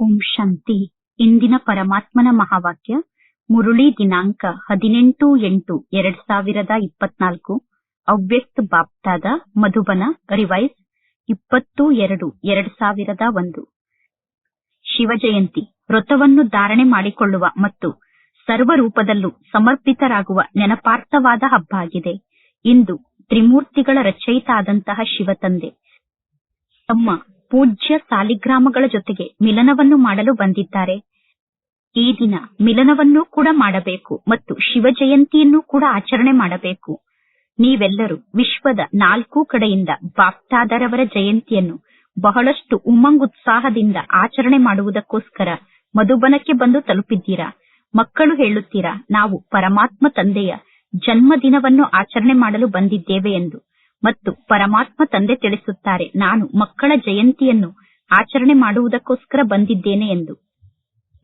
ಓಂ ಶಾಂತಿ. ಇಂದಿನ ಪರಮಾತ್ಮನ ಮಹಾವಾಕ್ಯ, ಮುರುಳಿ ದಿನಾಂಕ ಹದಿನೆಂಟು ಎಂಟು ಎರಡ್ ಸಾವಿರದ ಇಪ್ಪತ್ನಾಲ್ಕು, ಅವ್ಯಕ್ತ ಬಾಪ್ತಾದ ಮಧುಬನ ರಿವೈಸ್ ಇಪ್ಪತ್ತು ಎರಡು ಎರಡ್ ಸಾವಿರದ ಒಂದು. ಶಿವಜಯಂತಿ ವ್ರತವನ್ನು ಧಾರಣೆ ಮಾಡಿಕೊಳ್ಳುವ ಮತ್ತು ಸರ್ವರೂಪದಲ್ಲೂ ಸಮರ್ಪಿತರಾಗುವ ನೆನಪಾರ್ಥವಾದ ಹಬ್ಬ ಆಗಿದೆ. ಇಂದು ತ್ರಿಮೂರ್ತಿಗಳ ರಚಯಿತ ಆದಂತಹ ಶಿವತಂದೆ ತಮ್ಮ ಪೂಜ್ಯ ಸಾಲಿಗ್ರಾಮಗಳ ಜೊತೆಗೆ ಮಿಲನವನ್ನು ಮಾಡಲು ಬಂದಿದ್ದಾರೆ. ಈ ದಿನ ಮಿಲನವನ್ನು ಕೂಡ ಮಾಡಬೇಕು ಮತ್ತು ಶಿವ ಜಯಂತಿಯನ್ನು ಕೂಡ ಆಚರಣೆ ಮಾಡಬೇಕು. ನೀವೆಲ್ಲರೂ ವಿಶ್ವದ ನಾಲ್ಕು ಕಡೆಯಿಂದ ಬಾಪ್ತಾದರವರ ಜಯಂತಿಯನ್ನು ಬಹಳಷ್ಟು ಉಮಂಗ್ ಉತ್ಸಾಹದಿಂದ ಆಚರಣೆ ಮಾಡುವುದಕ್ಕೋಸ್ಕರ ಮಧುಬನಕ್ಕೆ ಬಂದು ತಲುಪಿದ್ದೀರಾ? ಮಕ್ಕಳು ಹೇಳುತ್ತೀರಾ, ನಾವು ಪರಮಾತ್ಮ ತಂದೆಯ ಜನ್ಮದಿನವನ್ನು ಆಚರಣೆ ಮಾಡಲು ಬಂದಿದ್ದೇವೆ ಎಂದು. ಮತ್ತು ಪರಮಾತ್ಮ ತಂದೆ ತಿಳಿಸುತ್ತಾರೆ, ನಾನು ಮಕ್ಕಳ ಜಯಂತಿಯನ್ನು ಆಚರಣೆ ಮಾಡುವುದಕ್ಕೋಸ್ಕರ ಬಂದಿದ್ದೇನೆ ಎಂದು.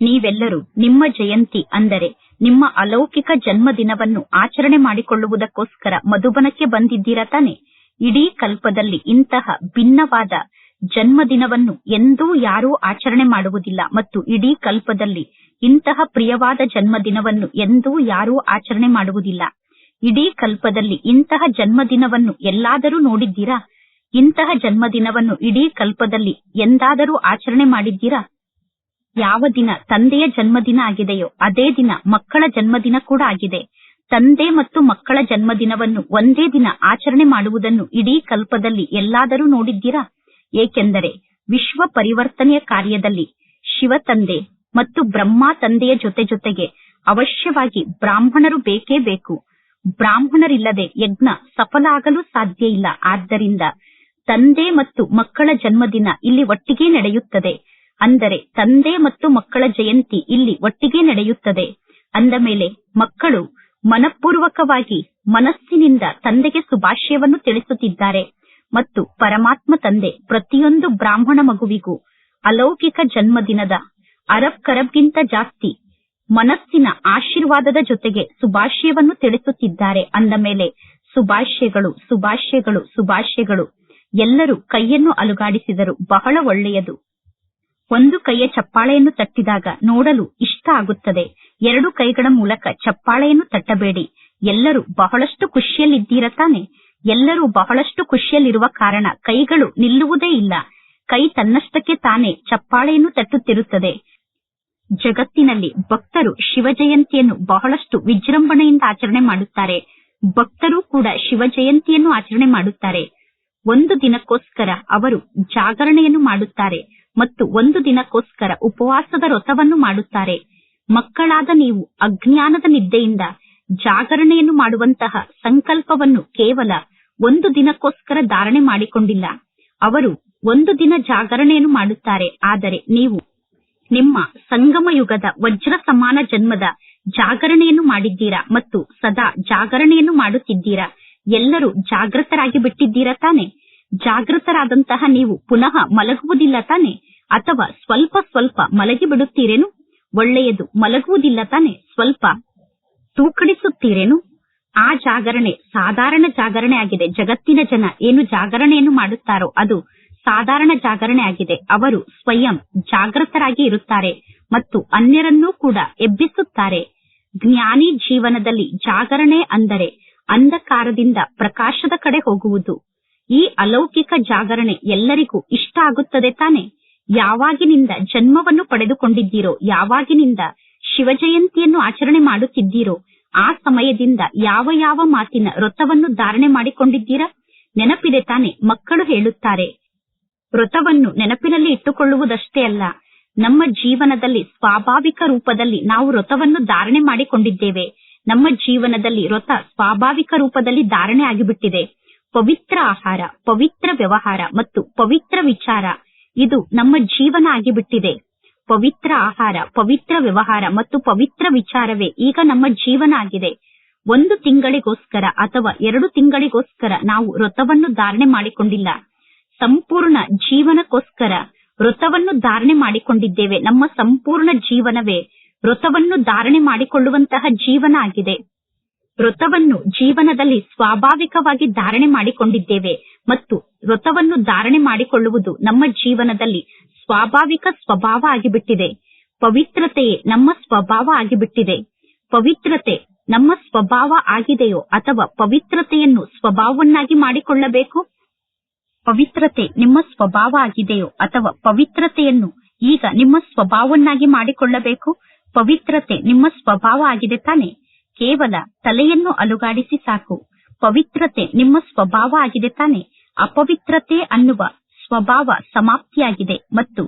ನೀವೆಲ್ಲರೂ ನಿಮ್ಮ ಜಯಂತಿ ಅಂದರೆ ನಿಮ್ಮ ಅಲೌಕಿಕ ಜನ್ಮದಿನವನ್ನು ಆಚರಣೆ ಮಾಡಿಕೊಳ್ಳುವುದಕ್ಕೋಸ್ಕರ ಮಧುಬನಕ್ಕೆ ಬಂದಿದ್ದೀರಾ ತಾನೆ? ಇಡೀ ಕಲ್ಪದಲ್ಲಿ ಇಂತಹ ಭಿನ್ನವಾದ ಜನ್ಮದಿನವನ್ನು ಎಂದೂ ಯಾರೂ ಆಚರಣೆ ಮಾಡುವುದಿಲ್ಲ ಮತ್ತು ಇಡೀ ಕಲ್ಪದಲ್ಲಿ ಇಂತಹ ಪ್ರಿಯವಾದ ಜನ್ಮದಿನವನ್ನು ಎಂದೂ ಯಾರೂ ಆಚರಣೆ ಮಾಡುವುದಿಲ್ಲ. ಇಡೀ ಕಲ್ಪದಲ್ಲಿ ಇಂತಹ ಜನ್ಮದಿನವನ್ನು ಎಲ್ಲಾದರೂ ನೋಡಿದ್ದೀರಾ? ಇಂತಹ ಜನ್ಮದಿನವನ್ನು ಇಡೀ ಕಲ್ಪದಲ್ಲಿ ಎಂದಾದರೂ ಆಚರಣೆ ಮಾಡಿದ್ದೀರಾ? ಯಾವ ದಿನ ತಂದೆಯ ಜನ್ಮದಿನ ಆಗಿದೆಯೋ ಅದೇ ದಿನ ಮಕ್ಕಳ ಜನ್ಮದಿನ ಕೂಡ ಆಗಿದೆ. ತಂದೆ ಮತ್ತು ಮಕ್ಕಳ ಜನ್ಮದಿನವನ್ನು ಒಂದೇ ದಿನ ಆಚರಣೆ ಮಾಡುವುದನ್ನು ಇಡೀ ಕಲ್ಪದಲ್ಲಿ ಎಲ್ಲಾದರೂ ನೋಡಿದ್ದೀರಾ? ಏಕೆಂದರೆ ವಿಶ್ವ ಪರಿವರ್ತನೆಯ ಕಾರ್ಯದಲ್ಲಿ ಶಿವ ತಂದೆ ಮತ್ತು ಬ್ರಹ್ಮ ತಂದೆಯ ಜೊತೆ ಜೊತೆಗೆ ಅವಶ್ಯವಾಗಿ ಬ್ರಾಹ್ಮಣರು ಬೇಕೇ ಬೇಕು. ಬ್ರಾಹ್ಮಣರಿಲ್ಲದೆ ಯಜ್ಞ ಸಫಲ ಆಗಲು ಸಾಧ್ಯ ಇಲ್ಲ. ಆದ್ದರಿಂದ ತಂದೆ ಮತ್ತು ಮಕ್ಕಳ ಜನ್ಮದಿನ ಇಲ್ಲಿ ಒಟ್ಟಿಗೆ ನಡೆಯುತ್ತದೆ. ಅಂದರೆ ತಂದೆ ಮತ್ತು ಮಕ್ಕಳ ಜಯಂತಿ ಇಲ್ಲಿ ಒಟ್ಟಿಗೆ ನಡೆಯುತ್ತದೆ. ಅಂದ ಮೇಲೆ ಮಕ್ಕಳು ಮನಪೂರ್ವಕವಾಗಿ ಮನಸ್ಸಿನಿಂದ ತಂದೆಗೆ ಶುಭಾಶಯವನ್ನು ತಿಳಿಸುತ್ತಿದ್ದಾರೆ. ಮತ್ತು ಪರಮಾತ್ಮ ತಂದೆ ಪ್ರತಿಯೊಂದು ಬ್ರಾಹ್ಮಣ ಮಗುವಿಗೂ ಅಲೌಕಿಕ ಜನ್ಮದಿನದ ಅರಬ್ ಕರಬ್ಗಿಂತ ಜಾಸ್ತಿ ಮನಸ್ಸಿನ ಆಶೀರ್ವಾದದ ಜೊತೆಗೆ ಸುಭಾಷ್ಯವನ್ನು ತಿಳಿಸುತ್ತಿದ್ದಾರೆ. ಅಂದ ಮೇಲೆ, ಸುಭಾಷ್ಯಗಳು ಸುಭಾಷ್ಯಗಳು ಸುಭಾಷ್ಯಗಳು. ಎಲ್ಲರೂ ಕೈಯನ್ನು ಅಲುಗಾಡಿಸಿದರು. ಬಹಳ ಒಳ್ಳೆಯದು. ಒಂದು ಕೈಯ ಚಪ್ಪಾಳೆಯನ್ನು ತಟ್ಟಿದಾಗ ನೋಡಲು ಇಷ್ಟ ಆಗುತ್ತದೆ. ಎರಡು ಕೈಗಳ ಮೂಲಕ ಚಪ್ಪಾಳೆಯನ್ನು ತಟ್ಟಬೇಡಿ. ಎಲ್ಲರೂ ಬಹಳಷ್ಟು ಖುಷಿಯಲ್ಲಿದ್ದೀರ ತಾನೆ? ಎಲ್ಲರೂ ಬಹಳಷ್ಟು ಖುಷಿಯಲ್ಲಿರುವ ಕಾರಣ ಕೈಗಳು ನಿಲ್ಲುವುದೇ ಇಲ್ಲ. ಕೈ ತನ್ನಷ್ಟಕ್ಕೆ ತಾನೇ ಚಪ್ಪಾಳೆಯನ್ನು ತಟ್ಟುತ್ತಿರುತ್ತದೆ. ಜಗತ್ತಿನಲ್ಲಿ ಭಕ್ತರು ಶಿವಜಯಂತಿಯನ್ನು ಬಹಳಷ್ಟು ವಿಜೃಂಭಣೆಯಿಂದ ಆಚರಣೆ ಮಾಡುತ್ತಾರೆ. ಭಕ್ತರು ಕೂಡ ಶಿವ ಜಯಂತಿಯನ್ನು ಆಚರಣೆ ಮಾಡುತ್ತಾರೆ. ಒಂದು ದಿನಕ್ಕೋಸ್ಕರ ಅವರು ಜಾಗರಣೆಯನ್ನು ಮಾಡುತ್ತಾರೆ ಮತ್ತು ಒಂದು ದಿನಕ್ಕೋಸ್ಕರ ಉಪವಾಸದ ರಥವನ್ನು ಮಾಡುತ್ತಾರೆ. ಮಕ್ಕಳಾದ ನೀವು ಅಜ್ಞಾನದ ನಿದ್ದೆಯಿಂದ ಜಾಗರಣೆಯನ್ನು ಮಾಡುವಂತಹ ಸಂಕಲ್ಪವನ್ನು ಕೇವಲ ಒಂದು ದಿನಕ್ಕೋಸ್ಕರ ಧಾರಣೆ ಮಾಡಿಕೊಂಡಿಲ್ಲ. ಅವರು ಒಂದು ದಿನ ಜಾಗರಣೆಯನ್ನು ಮಾಡುತ್ತಾರೆ. ಆದರೆ ನೀವು ನಿಮ್ಮ ಸಂಗಮ ಯುಗದ ವಜ್ರ ಸಮಾನ ಜನ್ಮದ ಜಾಗರಣೆಯನ್ನು ಮಾಡಿದ್ದೀರಾ ಮತ್ತು ಸದಾ ಜಾಗರಣೆಯನ್ನು ಮಾಡುತ್ತಿದ್ದೀರಾ? ಎಲ್ಲರೂ ಜಾಗೃತರಾಗಿ ಬಿಟ್ಟಿದ್ದೀರಾ ತಾನೆ? ಜಾಗೃತರಾದಂತಹ ನೀವು ಪುನಃ ಮಲಗುವುದಿಲ್ಲ ತಾನೆ? ಅಥವಾ ಸ್ವಲ್ಪ ಸ್ವಲ್ಪ ಮಲಗಿ ಬಿಡುತ್ತೀರೇನು? ಒಳ್ಳೆಯದು ಮಲಗುವುದಿಲ್ಲ ತಾನೆ? ಸ್ವಲ್ಪ ತೂಕಡಿಸುತ್ತೀರೇನು? ಆ ಜಾಗರಣೆ ಸಾಧಾರಣ ಜಾಗರಣೆ ಆಗಿದೆ. ಜಗತ್ತಿನ ಜನ ಏನು ಜಾಗರಣೆಯನ್ನು ಮಾಡುತ್ತಾರೋ ಅದು ಸಾಧಾರಣ ಜಾಗರಣೆ ಆಗಿದೆ. ಅವರು ಸ್ವಯಂ ಜಾಗೃತರಾಗಿ ಇರುತ್ತಾರೆ ಮತ್ತು ಅನ್ಯರನ್ನೂ ಕೂಡ ಎಬ್ಬಿಸುತ್ತಾರೆ. ಜ್ಞಾನಿ ಜೀವನದಲ್ಲಿ ಜಾಗರಣೆ ಅಂದರೆ ಅಂಧಕಾರದಿಂದ ಪ್ರಕಾಶದ ಕಡೆ ಹೋಗುವುದು. ಈ ಅಲೌಕಿಕ ಜಾಗರಣೆ ಎಲ್ಲರಿಗೂ ಇಷ್ಟ ಆಗುತ್ತದೆ ತಾನೆ? ಯಾವಾಗಿನಿಂದ ಜನ್ಮವನ್ನು ಪಡೆದುಕೊಂಡಿದ್ದೀರೋ, ಯಾವಾಗಿನಿಂದ ಶಿವಜಯಂತಿಯನ್ನು ಆಚರಣೆ ಮಾಡುತ್ತಿದ್ದೀರೋ, ಆ ಸಮಯದಿಂದ ಯಾವ ಯಾವ ಮಾತಿನ ವ್ರತವನ್ನು ಧಾರಣೆ ಮಾಡಿಕೊಂಡಿದ್ದೀರಾ? ನೆನಪಿದೆ ತಾನೆ, ಮಕ್ಕಳು ಹೇಳುತ್ತಾರೆ. ವ್ರತವನ್ನು ನೆನಪಿನಲ್ಲಿ ಇಟ್ಟುಕೊಳ್ಳುವುದಷ್ಟೇ ಅಲ್ಲ, ನಮ್ಮ ಜೀವನದಲ್ಲಿ ಸ್ವಾಭಾವಿಕ ರೂಪದಲ್ಲಿ ನಾವು ವ್ರತವನ್ನು ಧಾರಣೆ ಮಾಡಿಕೊಂಡಿದ್ದೇವೆ. ನಮ್ಮ ಜೀವನದಲ್ಲಿ ವ್ರತ ಸ್ವಾಭಾವಿಕ ರೂಪದಲ್ಲಿ ಧಾರಣೆ ಆಗಿಬಿಟ್ಟಿದೆ. ಪವಿತ್ರ ಆಹಾರ, ಪವಿತ್ರ ವ್ಯವಹಾರ ಮತ್ತು ಪವಿತ್ರ ವಿಚಾರ, ಇದು ನಮ್ಮ ಜೀವನ ಆಗಿಬಿಟ್ಟಿದೆ. ಪವಿತ್ರ ಆಹಾರ, ಪವಿತ್ರ ವ್ಯವಹಾರ ಮತ್ತು ಪವಿತ್ರ ವಿಚಾರವೇ ಈಗ ನಮ್ಮ ಜೀವನ ಆಗಿದೆ. ಒಂದು ತಿಂಗಳಿಗೋಸ್ಕರ ಅಥವಾ ಎರಡು ತಿಂಗಳಿಗೋಸ್ಕರ ನಾವು ವ್ರತವನ್ನು ಧಾರಣೆ ಮಾಡಿಕೊಂಡಿಲ್ಲ. ಸಂಪೂರ್ಣ ಜೀವನಕ್ಕೋಸ್ಕರ ವ್ರತವನ್ನು ಧಾರಣೆ ಮಾಡಿಕೊಂಡಿದ್ದೇವೆ. ನಮ್ಮ ಸಂಪೂರ್ಣ ಜೀವನವೇ ವ್ರತವನ್ನು ಧಾರಣೆ ಮಾಡಿಕೊಳ್ಳುವಂತಹ ಜೀವನ ಆಗಿದೆ. ವ್ರತವನ್ನು ಜೀವನದಲ್ಲಿ ಸ್ವಾಭಾವಿಕವಾಗಿ ಧಾರಣೆ ಮಾಡಿಕೊಂಡಿದ್ದೇವೆ ಮತ್ತು ವ್ರತವನ್ನು ಧಾರಣೆ ಮಾಡಿಕೊಳ್ಳುವುದು ನಮ್ಮ ಜೀವನದಲ್ಲಿ ಸ್ವಾಭಾವಿಕ ಸ್ವಭಾವ ಆಗಿಬಿಟ್ಟಿದೆ. ಪವಿತ್ರತೆಯೇ ನಮ್ಮ ಸ್ವಭಾವ ಆಗಿಬಿಟ್ಟಿದೆ. ಪವಿತ್ರತೆ ನಮ್ಮ ಸ್ವಭಾವ ಆಗಿದೆಯೋ ಅಥವಾ ಪವಿತ್ರತೆಯನ್ನು ಸ್ವಭಾವವನ್ನಾಗಿ ಮಾಡಿಕೊಳ್ಳಬೇಕು? ಪವಿತ್ರತೆ ನಿಮ್ಮ ಸ್ವಭಾವ ಆಗಿದೆಯೋ ಅಥವಾ ಪವಿತ್ರತೆಯನ್ನು ಈಗ ನಿಮ್ಮ ಸ್ವಭಾವವನ್ನಾಗಿ ಮಾಡಿಕೊಳ್ಳಬೇಕು, ಪವಿತ್ರತೆ ನಿಮ್ಮ ಸ್ವಭಾವ ಆಗಿದೆ ತಾನೆ. ಕೇವಲ ತಲೆಯನ್ನು ಅಲುಗಾಡಿಸಿ ಸಾಕು. ಪವಿತ್ರತೆ ನಿಮ್ಮ ಸ್ವಭಾವ ಆಗಿದೆ ತಾನೆ. ಅಪವಿತ್ರತೆ ಅನ್ನುವ ಸ್ವಭಾವ ಸಮಾಪ್ತಿಯಾಗಿದೆ ಮತ್ತು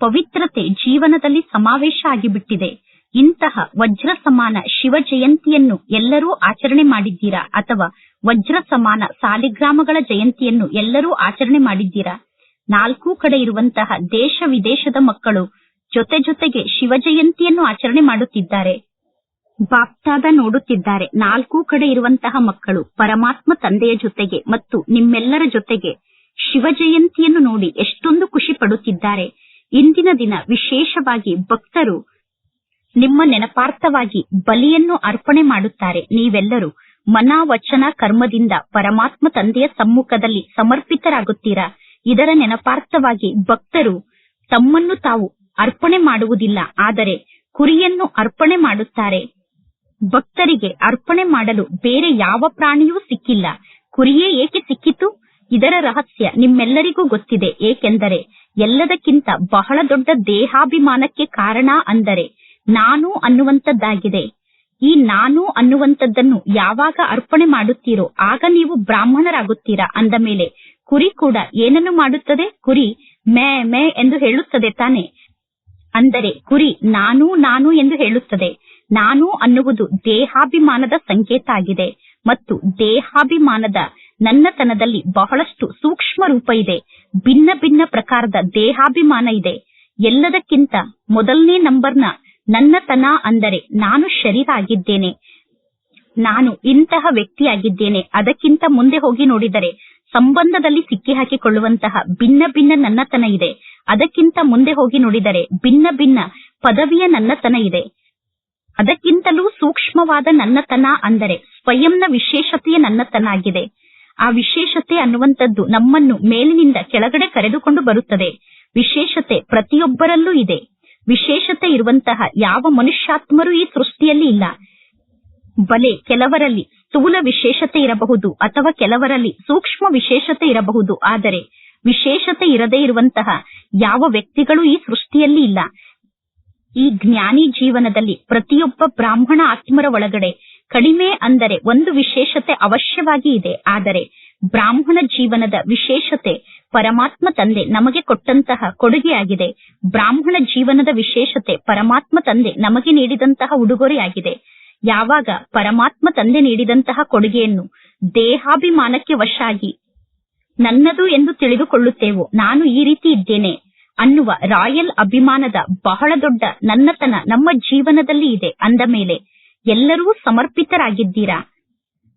ಪವಿತ್ರತೆ ಜೀವನದಲ್ಲಿ ಸಮಾವೇಶ ಆಗಿಬಿಟ್ಟಿದೆ. ಇಂತಹ ವಜ್ರ ಸಮಾನ ಶಿವ ಜಯಂತಿಯನ್ನು ಎಲ್ಲರೂ ಆಚರಣೆ ಮಾಡಿದ್ದೀರಾ ಅಥವಾ ವಜ್ರ ಸಮಾನ ಸಾಲಿಗ್ರಾಮಗಳ ಜಯಂತಿಯನ್ನು ಎಲ್ಲರೂ ಆಚರಣೆ ಮಾಡಿದ್ದೀರಾ? ನಾಲ್ಕೂ ಕಡೆ ಇರುವಂತಹ ದೇಶ ವಿದೇಶದ ಮಕ್ಕಳು ಜೊತೆ ಜೊತೆಗೆ ಶಿವ ಜಯಂತಿಯನ್ನು ಆಚರಣೆ ಮಾಡುತ್ತಿದ್ದಾರೆ. ಬಾಪ್ತಾದ ನೋಡುತ್ತಿದ್ದಾರೆ. ನಾಲ್ಕೂ ಕಡೆ ಇರುವಂತಹ ಮಕ್ಕಳು ಪರಮಾತ್ಮ ತಂದೆಯ ಜೊತೆಗೆ ಮತ್ತು ನಿಮ್ಮೆಲ್ಲರ ಜೊತೆಗೆ ಶಿವ ಜಯಂತಿಯನ್ನು ನೋಡಿ ಎಷ್ಟೊಂದು ಖುಷಿ ಪಡುತ್ತಿದ್ದಾರೆ. ಇಂದಿನ ದಿನ ವಿಶೇಷವಾಗಿ ಭಕ್ತರು ನಿಮ್ಮ ನೆನಪಾರ್ಥವಾಗಿ ಬಲಿಯನ್ನು ಅರ್ಪಣೆ ಮಾಡುತ್ತಾರೆ. ನೀವೆಲ್ಲರೂ ಮನ ವಚನ ಕರ್ಮದಿಂದ ಪರಮಾತ್ಮ ತಂದೆಯ ಸಮ್ಮುಖದಲ್ಲಿ ಸಮರ್ಪಿತರಾಗುತ್ತೀರಾ? ಇದರ ನೆನಪಾರ್ಥವಾಗಿ ಭಕ್ತರು ತಮ್ಮನ್ನು ತಾವು ಅರ್ಪಣೆ ಮಾಡುವುದಿಲ್ಲ, ಆದರೆ ಕುರಿಯನ್ನು ಅರ್ಪಣೆ ಮಾಡುತ್ತಾರೆ. ಭಕ್ತರಿಗೆ ಅರ್ಪಣೆ ಮಾಡಲು ಬೇರೆ ಯಾವ ಪ್ರಾಣಿಯೂ ಸಿಕ್ಕಿಲ್ಲ. ಕುರಿಯೇ ಏಕೆ ಸಿಕ್ಕಿತು? ಇದರ ರಹಸ್ಯ ನಿಮ್ಮೆಲ್ಲರಿಗೂ ಗೊತ್ತಿದೆ. ಏಕೆಂದರೆ ಎಲ್ಲದಕ್ಕಿಂತ ಬಹಳ ದೊಡ್ಡ ದೇಹಾಭಿಮಾನಕ್ಕೆ ಕಾರಣ ಅಂದರೆ ನಾನು ಅನ್ನುವಂಥದ್ದಾಗಿದೆ. ಈ ನಾನು ಅನ್ನುವಂಥದ್ದನ್ನು ಯಾವಾಗ ಅರ್ಪಣೆ ಮಾಡುತ್ತೀರೋ ಆಗ ನೀವು ಬ್ರಾಹ್ಮಣರಾಗುತ್ತೀರಾ ಅಂದ ಮೇಲೆ ಕುರಿ ಕೂಡ ಏನನ್ನು ಮಾಡುತ್ತದೆ? ಕುರಿ ಮೇ ಮೇ ಎಂದು ಹೇಳುತ್ತದೆ ತಾನೆ. ಅಂದರೆ ಕುರಿ ನಾನು ನಾನು ಎಂದು ಹೇಳುತ್ತದೆ. ನಾನು ಅನ್ನುವುದು ದೇಹಾಭಿಮಾನದ ಸಂಕೇತ ಆಗಿದೆ ಮತ್ತು ದೇಹಾಭಿಮಾನದ ನನ್ನತನದಲ್ಲಿ ಬಹಳಷ್ಟು ಸೂಕ್ಷ್ಮ ರೂಪ ಇದೆ. ಭಿನ್ನ ಭಿನ್ನ ಪ್ರಕಾರದ ದೇಹಾಭಿಮಾನ ಇದೆ. ಎಲ್ಲದಕ್ಕಿಂತ ಮೊದಲನೇ ನಂಬರ್ನ ನನ್ನತನ ಅಂದರೆ ನಾನು ಶರೀರ ಆಗಿದ್ದೇನೆ ನಾನು ಇಂತಹ ವ್ಯಕ್ತಿಯಾಗಿದ್ದೇನೆ. ಅದಕ್ಕಿಂತ ಮುಂದೆ ಹೋಗಿ ನೋಡಿದರೆ ಸಂಬಂಧದಲ್ಲಿ ಸಿಕ್ಕಿಹಾಕಿಕೊಳ್ಳುವಂತಹ ಭಿನ್ನ ಭಿನ್ನ ನನ್ನತನ ಇದೆ. ಅದಕ್ಕಿಂತ ಮುಂದೆ ಹೋಗಿ ನೋಡಿದರೆ ಭಿನ್ನ ಭಿನ್ನ ಪದವಿಯ ನನ್ನತನ ಇದೆ. ಅದಕ್ಕಿಂತಲೂ ಸೂಕ್ಷ್ಮವಾದ ನನ್ನತನ ಅಂದರೆ ಸ್ವಯಂನ ವಿಶೇಷತೆಯ ನನ್ನತನ ಆಗಿದೆ. ಆ ವಿಶೇಷತೆ ಅನ್ನುವಂಥದ್ದು ನಮ್ಮನ್ನು ಮೇಲಿನಿಂದ ಕೆಳಗಡೆ ಕರೆದುಕೊಂಡು ಬರುತ್ತದೆ. ವಿಶೇಷತೆ ಪ್ರತಿಯೊಬ್ಬರಲ್ಲೂ ಇದೆ. ವಿಶೇಷತೆ ಇರುವಂತಹ ಯಾವ ಮನುಷ್ಯಾತ್ಮರು ಈ ಸೃಷ್ಟಿಯಲ್ಲಿ ಇಲ್ಲ. ಬಲೆ ಕೆಲವರಲ್ಲಿ ಸ್ಥೂಲ ವಿಶೇಷತೆ ಇರಬಹುದು ಅಥವಾ ಕೆಲವರಲ್ಲಿ ಸೂಕ್ಷ್ಮ ವಿಶೇಷತೆ ಇರಬಹುದು. ಆದರೆ ವಿಶೇಷತೆ ಇರದೇ ಇರುವಂತಹ ಯಾವ ವ್ಯಕ್ತಿಗಳು ಈ ಸೃಷ್ಟಿಯಲ್ಲಿ ಇಲ್ಲ. ಈ ಜ್ಞಾನಿ ಜೀವನದಲ್ಲಿ ಪ್ರತಿಯೊಬ್ಬ ಬ್ರಾಹ್ಮಣ ಆತ್ಮರ ಒಳಗಡೆ ಕಡಿಮೆ ಅಂದರೆ ಒಂದು ವಿಶೇಷತೆ ಅವಶ್ಯವಾಗಿ ಇದೆ. ಆದರೆ ಬ್ರಾಹ್ಮಣ ಜೀವನದ ವಿಶೇಷತೆ ಪರಮಾತ್ಮ ತಂದೆ ನಮಗೆ ಕೊಟ್ಟಂತಹ ಕೊಡುಗೆಯಾಗಿದೆ. ಬ್ರಾಹ್ಮಣ ಜೀವನದ ವಿಶೇಷತೆ ಪರಮಾತ್ಮ ತಂದೆ ನಮಗೆ ನೀಡಿದಂತಹ ಉಡುಗೊರೆಯಾಗಿದೆ. ಯಾವಾಗ ಪರಮಾತ್ಮ ತಂದೆ ನೀಡಿದಂತಹ ಕೊಡುಗೆಯನ್ನು ದೇಹಾಭಿಮಾನಕ್ಕೆ ವಶಾಗಿ ನನ್ನದು ಎಂದು ತಿಳಿದುಕೊಳ್ಳುತ್ತೇವೋ, ನಾನು ಈ ರೀತಿ ಇದ್ದೇನೆ ಅನ್ನುವ ರಾಯಲ್ ಅಭಿಮಾನದ ಬಹಳ ದೊಡ್ಡ ನನ್ನತನ ನಮ್ಮ ಜೀವನದಲ್ಲಿ ಇದೆ ಅಂದ ಮೇಲೆ ಎಲ್ಲರೂ ಸಮರ್ಪಿತರಾಗಿದ್ದೀರಾ?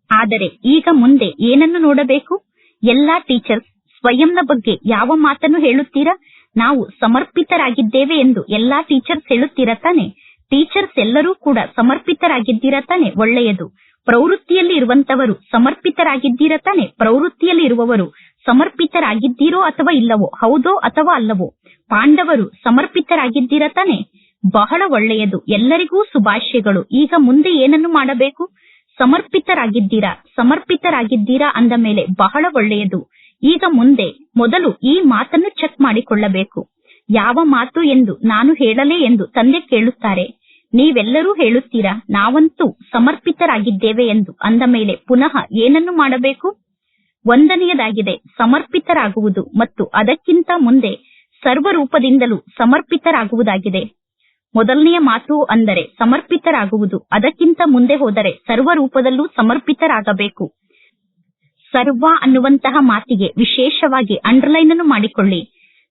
ಆದರೆ ಈಗ ಮುಂದೆ ಏನನ್ನು ನೋಡಬೇಕು? ಎಲ್ಲಾ ಟೀಚರ್ಸ್ ಸ್ವಯಂನ ಬಗ್ಗೆ ಯಾವ ಮಾತನ್ನು ಹೇಳುತ್ತೀರಾ? ನಾವು ಸಮರ್ಪಿತರಾಗಿದ್ದೇವೆ ಎಂದು ಎಲ್ಲಾ ಟೀಚರ್ಸ್ ಹೇಳುತ್ತೀರಾ ತಾನೆ? ಟೀಚರ್ಸ್ ಎಲ್ಲರೂ ಕೂಡ ಸಮರ್ಪಿತರಾಗಿದ್ದೀರಾ ತಾನೆ? ಒಳ್ಳೆಯದು. ಪ್ರವೃತ್ತಿಯಲ್ಲಿ ಇರುವಂತವರು ಸಮರ್ಪಿತರಾಗಿದ್ದೀರಾ ತಾನೆ? ಪ್ರವೃತ್ತಿಯಲ್ಲಿ ಇರುವವರು ಸಮರ್ಪಿತರಾಗಿದ್ದೀರೋ ಅಥವಾ ಇಲ್ಲವೋ? ಹೌದೋ ಅಥವಾ ಅಲ್ಲವೋ? ಪಾಂಡವರು ಸಮರ್ಪಿತರಾಗಿದ್ದೀರಾ ತಾನೆ? ಬಹಳ ಒಳ್ಳೆಯದು. ಎಲ್ಲರಿಗೂ ಶುಭಾಶಯಗಳು. ಈಗ ಮುಂದೆ ಏನನ್ನು ಮಾಡಬೇಕು? ಸಮರ್ಪಿತರಾಗಿದ್ದೀರಾ? ಸಮರ್ಪಿತರಾಗಿದ್ದೀರಾ ಅಂದ ಮೇಲೆ ಬಹಳ ಒಳ್ಳೆಯದು. ಈಗ ಮುಂದೆ ಮೊದಲು ಈ ಮಾತನ್ನು ಚೆಕ್ ಮಾಡಿಕೊಳ್ಳಬೇಕು. ಯಾವ ಮಾತು ಎಂದು ನಾನು ಹೇಳಲೇ ಎಂದು ತಂದೆ ಕೇಳುತ್ತಾರೆ. ನೀವೆಲ್ಲರೂ ಹೇಳುತ್ತೀರಾ, ನಾವಂತೂ ಸಮರ್ಪಿತರಾಗಿದ್ದೇವೆ ಎಂದು ಅಂದ ಮೇಲೆ ಪುನಃ ಏನನ್ನು ಮಾಡಬೇಕು? ಒಂದನೆಯದಾಗಿದೆ, ಸಮರ್ಪಿತರಾಗುವುದು ಮತ್ತು ಅದಕ್ಕಿಂತ ಮುಂದೆ ಸರ್ವರೂಪದಿಂದಲೂ ಸಮರ್ಪಿತರಾಗುವುದಾಗಿದೆ. ಮೊದಲನೆಯ ಮಾತು ಅಂದರೆ ಸಮರ್ಪಿತರಾಗುವುದು, ಅದಕ್ಕಿಂತ ಮುಂದೆ ಹೋದರೆ ಸರ್ವರೂಪದಲ್ಲೂ ಸಮರ್ಪಿತರಾಗಬೇಕು. ಸರ್ವ ಅನ್ನುವಂತಹ ಮಾತಿಗೆ ವಿಶೇಷವಾಗಿ ಅಂಡರ್ಲೈನ್ ಅನ್ನು ಮಾಡಿಕೊಳ್ಳಿ.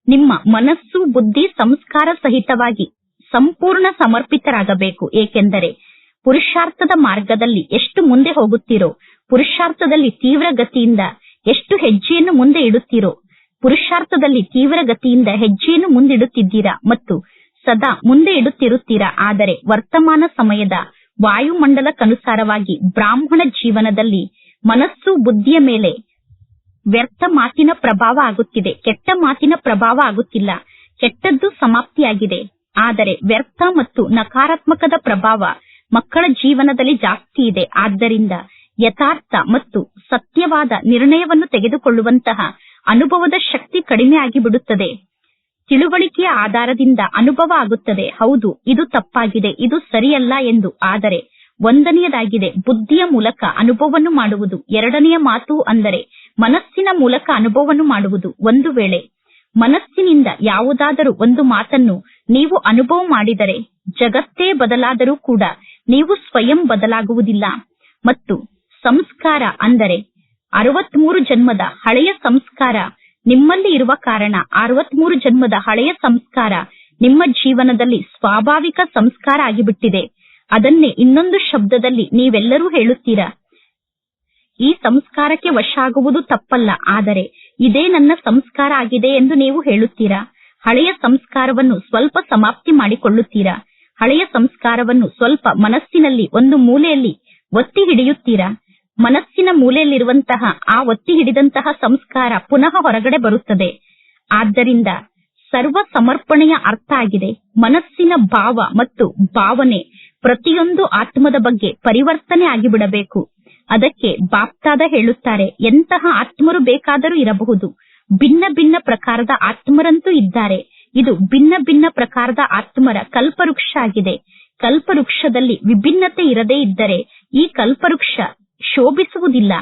ನಿಮ್ಮ ಮನಸ್ಸು, ಬುದ್ಧಿ, ಸಂಸ್ಕಾರ ಸಹಿತವಾಗಿ ಸಂಪೂರ್ಣ ಸಮರ್ಪಿತರಾಗಬೇಕು. ಏಕೆಂದರೆ ಪುರುಷಾರ್ಥದ ಮಾರ್ಗದಲ್ಲಿ ಎಷ್ಟು ಮುಂದೆ ಹೋಗುತ್ತೀರೋ, ಪುರುಷಾರ್ಥದಲ್ಲಿ ತೀವ್ರ ಗತಿಯಿಂದ ಎಷ್ಟು ಹೆಜ್ಜೆಯನ್ನು ಮುಂದೆ ಇಡುತ್ತೀರೋ, ಪುರುಷಾರ್ಥದಲ್ಲಿ ತೀವ್ರ ಗತಿಯಿಂದ ಹೆಜ್ಜೆಯನ್ನು ಮುಂದಿಡುತ್ತಿದ್ದೀರಾ ಮತ್ತು ಸದಾ ಮುಂದೆ ಇಡುತ್ತಿರುತ್ತೀರಾ, ಆದರೆ ವರ್ತಮಾನ ಸಮಯದ ವಾಯುಮಂಡಲಕ್ಕನುಸಾರವಾಗಿ ಬ್ರಾಹ್ಮಣ ಜೀವನದಲ್ಲಿ ಮನಸ್ಸು ಬುದ್ಧಿಯ ಮೇಲೆ ವ್ಯರ್ಥ ಮಾತಿನ ಪ್ರಭಾವ ಆಗುತ್ತಿದೆ. ಕೆಟ್ಟ ಮಾತಿನ ಪ್ರಭಾವ ಆಗುತ್ತಿಲ್ಲ. ಕೆಟ್ಟದ್ದು ಸಮಾಪ್ತಿಯಾಗಿದೆ. ಆದರೆ ವ್ಯರ್ಥ ಮತ್ತು ನಕಾರಾತ್ಮಕದ ಪ್ರಭಾವ ಮಕ್ಕಳ ಜೀವನದಲ್ಲಿ ಜಾಸ್ತಿ ಇದೆ. ಆದ್ದರಿಂದ ಯಥಾರ್ಥ ಮತ್ತು ಸತ್ಯವಾದ ನಿರ್ಣಯವನ್ನು ತೆಗೆದುಕೊಳ್ಳುವಂತಹ ಅನುಭವದ ಶಕ್ತಿ ಕಡಿಮೆ ಆಗಿಬಿಡುತ್ತದೆ. ತಿಳುವಳಿಕೆಯ ಆಧಾರದಿಂದ ಅನುಭವ ಆಗುತ್ತದೆ. ಹೌದು, ಇದು ತಪ್ಪಾಗಿದೆ. ಇದು ಸರಿಯಲ್ಲ ಎಂದು. ಆದರೆ ಒಂದನೆಯದಾಗಿದೆ. ಬುದ್ಧಿಯ ಮೂಲಕ ಅನುಭವವನ್ನು ಮಾಡುವುದು. ಎರಡನೆಯ ಮಾತು ಅಂದರೆ ಮನಸ್ಸಿನ ಮೂಲಕ ಅನುಭವವನ್ನು ಮಾಡುವುದು. ಒಂದು ವೇಳೆ ಮನಸ್ಸಿನಿಂದ ಯಾವುದಾದರೂ ಒಂದು ಮಾತನ್ನು ನೀವು ಅನುಭವ ಮಾಡಿದರೆ ಜಗತ್ತೇ ಬದಲಾದರೂ ಕೂಡ ನೀವು ಸ್ವಯಂ ಬದಲಾಗುವುದಿಲ್ಲ. ಮತ್ತು ಸಂಸ್ಕಾರ ಅಂದರೆ ಅರವತ್ಮೂರು ಜನ್ಮದ ಹಳೆಯ ಸಂಸ್ಕಾರ ನಿಮ್ಮಲ್ಲಿ ಇರುವ ಕಾರಣ ಅರವತ್ಮೂರು ಜನ್ಮದ ಹಳೆಯ ಸಂಸ್ಕಾರ ನಿಮ್ಮ ಜೀವನದಲ್ಲಿ ಸ್ವಾಭಾವಿಕ ಸಂಸ್ಕಾರ ಆಗಿಬಿಟ್ಟಿದೆ. ಅದನ್ನೇ ಇನ್ನೊಂದು ಶಬ್ದದಲ್ಲಿ ನೀವೆಲ್ಲರೂ ಹೇಳುತ್ತೀರಾ? ಈ ಸಂಸ್ಕಾರಕ್ಕೆ ವಶಾಗುವುದು ತಪ್ಪಲ್ಲ, ಆದರೆ ಇದೇ ನನ್ನ ಸಂಸ್ಕಾರ ಆಗಿದೆ ಎಂದು ನೀವು ಹೇಳುತ್ತೀರಾ? ಹಳೆಯ ಸಂಸ್ಕಾರವನ್ನು ಸ್ವಲ್ಪ ಸಮಾಪ್ತಿ ಮಾಡಿಕೊಳ್ಳುತ್ತೀರಾ? ಹಳೆಯ ಸಂಸ್ಕಾರವನ್ನು ಸ್ವಲ್ಪ ಮನಸ್ಸಿನಲ್ಲಿ ಒಂದು ಮೂಲೆಯಲ್ಲಿ ಒತ್ತಿ ಹಿಡಿಯುತ್ತೀರಾ? ಮನಸ್ಸಿನ ಮೂಲೆಯಲ್ಲಿರುವಂತಹ ಆ ಒತ್ತಿ ಹಿಡಿದಂತಹ ಸಂಸ್ಕಾರ ಪುನಃ ಹೊರಗಡೆ ಬರುತ್ತದೆ. ಆದ್ದರಿಂದ ಸರ್ವ ಸಮರ್ಪಣೆಯ ಅರ್ಥ ಆಗಿದೆ. ಮನಸ್ಸಿನ ಭಾವ ಮತ್ತು ಭಾವನೆ ಪ್ರತಿಯೊಂದು ಆತ್ಮದ ಬಗ್ಗೆ ಪರಿವರ್ತನೆ ಆಗಿಬಿಡಬೇಕು. ಅದಕ್ಕೆ ಬಾಪ್ತಾದ ಹೇಳುತ್ತಾರೆ, ಎಂತಹ ಆತ್ಮರು ಬೇಕಾದರೂ ಇರಬಹುದು. ಭಿನ್ನ ಭಿನ್ನ ಪ್ರಕಾರದ ಆತ್ಮರಂತೂ ಇದ್ದಾರೆ. ಇದು ಭಿನ್ನ ಭಿನ್ನ ಪ್ರಕಾರದ ಆತ್ಮರ ಕಲ್ಪವೃಕ್ಷ ಆಗಿದೆ. ಕಲ್ಪವೃಕ್ಷದಲ್ಲಿ ವಿಭಿನ್ನತೆ ಇರದೇ ಇದ್ದರೆ ಈ ಕಲ್ಪವೃಕ್ಷ ಶೋಭಿಸುವುದಿಲ್ಲ.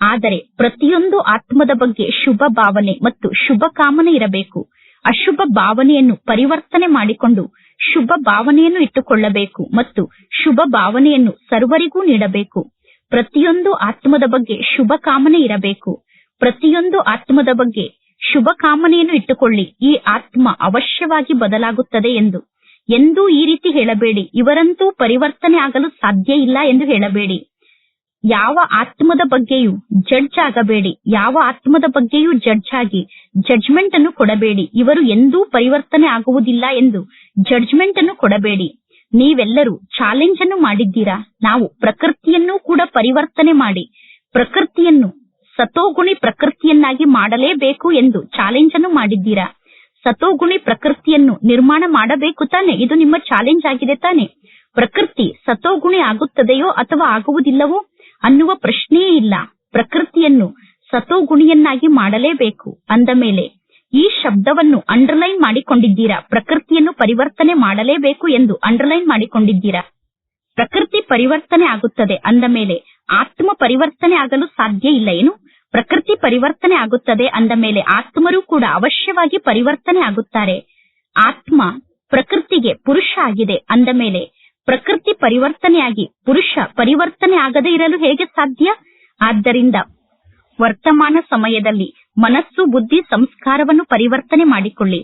ಆದರೆ ಪ್ರತಿಯೊಂದು ಆತ್ಮದ ಬಗ್ಗೆ ಶುಭ ಭಾವನೆ ಮತ್ತು ಶುಭ ಕಾಮನೆ ಇರಬೇಕು. ಅಶುಭ ಭಾವನೆಯನ್ನು ಪರಿವರ್ತನೆ ಮಾಡಿಕೊಂಡು ಶುಭ ಭಾವನೆಯನ್ನು ಇಟ್ಟುಕೊಳ್ಳಬೇಕು ಮತ್ತು ಶುಭ ಭಾವನೆಯನ್ನು ಸರ್ವರಿಗೂ ನೀಡಬೇಕು. ಪ್ರತಿಯೊಂದು ಆತ್ಮದ ಬಗ್ಗೆ ಶುಭ ಕಾಮನೆ ಇರಬೇಕು. ಪ್ರತಿಯೊಂದು ಆತ್ಮದ ಬಗ್ಗೆ ಶುಭ ಕಾಮನೆಯನ್ನು ಇಟ್ಟುಕೊಳ್ಳಿ. ಈ ಆತ್ಮ ಅವಶ್ಯವಾಗಿ ಬದಲಾಗುತ್ತದೆ ಎಂದು. ಎಂದೂ ಈ ರೀತಿ ಹೇಳಬೇಡಿ. ಇವರಂತೂ ಪರಿವರ್ತನೆ ಆಗಲು ಸಾಧ್ಯ ಇಲ್ಲ ಎಂದು ಹೇಳಬೇಡಿ. ಯಾವ ಆತ್ಮದ ಬಗ್ಗೆಯೂ ಜಡ್ಜ್ ಆಗಬೇಡಿ. ಯಾವ ಆತ್ಮದ ಬಗ್ಗೆಯೂ ಜಡ್ಜ್ ಆಗಿ ಜಡ್ಜ್ಮೆಂಟ್ ಅನ್ನು ಕೊಡಬೇಡಿ. ಇವರು ಎಂದೂ ಪರಿವರ್ತನೆ ಆಗುವುದಿಲ್ಲ ಎಂದು ಜಡ್ಜ್ಮೆಂಟ್ ಅನ್ನು ಕೊಡಬೇಡಿ. ನೀವೆಲ್ಲರೂ ಚಾಲೆಂಜ್ ಅನ್ನು ಮಾಡಿದ್ದೀರಾ? ನಾವು ಪ್ರಕೃತಿಯನ್ನು ಕೂಡ ಪರಿವರ್ತನೆ ಮಾಡಿ, ಪ್ರಕೃತಿಯನ್ನು, ಸತೋಗುಣಿ ಪ್ರಕೃತಿಯನ್ನಾಗಿ ಮಾಡಲೇಬೇಕು ಎಂದು ಚಾಲೆಂಜ್ ಅನ್ನು ಮಾಡಿದ್ದೀರಾ? ಸತೋಗುಣಿ ಪ್ರಕೃತಿಯನ್ನು ನಿರ್ಮಾಣ ಮಾಡಬೇಕು ತಾನೆ? ಇದು ನಿಮ್ಮ ಚಾಲೆಂಜ್ ಆಗಿದೆ ತಾನೆ? ಪ್ರಕೃತಿ ಸತೋಗುಣಿ ಆಗುತ್ತದೆಯೋ ಅಥವಾ ಆಗುವುದಿಲ್ಲವೋ ಅನ್ನುವ ಪ್ರಶ್ನೆಯೇ ಇಲ್ಲ. ಪ್ರಕೃತಿಯನ್ನು ಸತೋಗುಣಿಯನ್ನಾಗಿ ಮಾಡಲೇಬೇಕು. ಅಂದ ಮೇಲೆ ಈ ಶಬ್ದವನ್ನು ಅಂಡರ್ಲೈನ್ ಮಾಡಿಕೊಂಡಿದ್ದೀರಾ? ಪ್ರಕೃತಿಯನ್ನು ಪರಿವರ್ತನೆ ಮಾಡಲೇಬೇಕು ಎಂದು ಅಂಡರ್ಲೈನ್ ಮಾಡಿಕೊಂಡಿದ್ದೀರಾ? ಪ್ರಕೃತಿ ಪರಿವರ್ತನೆ ಆಗುತ್ತದೆ ಅಂದ ಮೇಲೆ ಆತ್ಮ ಪರಿವರ್ತನೆ ಆಗಲು ಸಾಧ್ಯ ಇಲ್ಲ ಏನು? ಪ್ರಕೃತಿ ಪರಿವರ್ತನೆ ಆಗುತ್ತದೆ ಅಂದ ಮೇಲೆ ಆತ್ಮರು ಕೂಡ ಅವಶ್ಯವಾಗಿ ಪರಿವರ್ತನೆ ಆಗುತ್ತಾರೆ. ಆತ್ಮ ಪ್ರಕೃತಿಗೆ ಪುರುಷ ಆಗಿದೆ ಅಂದ ಮೇಲೆ ಪ್ರಕೃತಿ ಪರಿವರ್ತನೆಯಾಗಿ ಪುರುಷ ಪರಿವರ್ತನೆ ಆಗದೇ ಇರಲು ಹೇಗೆ ಸಾಧ್ಯ? ಆದ್ದರಿಂದ ವರ್ತಮಾನ ಸಮಯದಲ್ಲಿ ಮನಸ್ಸು, ಬುದ್ಧಿ, ಸಂಸ್ಕಾರವನ್ನು ಪರಿವರ್ತನೆ ಮಾಡಿಕೊಳ್ಳಿ.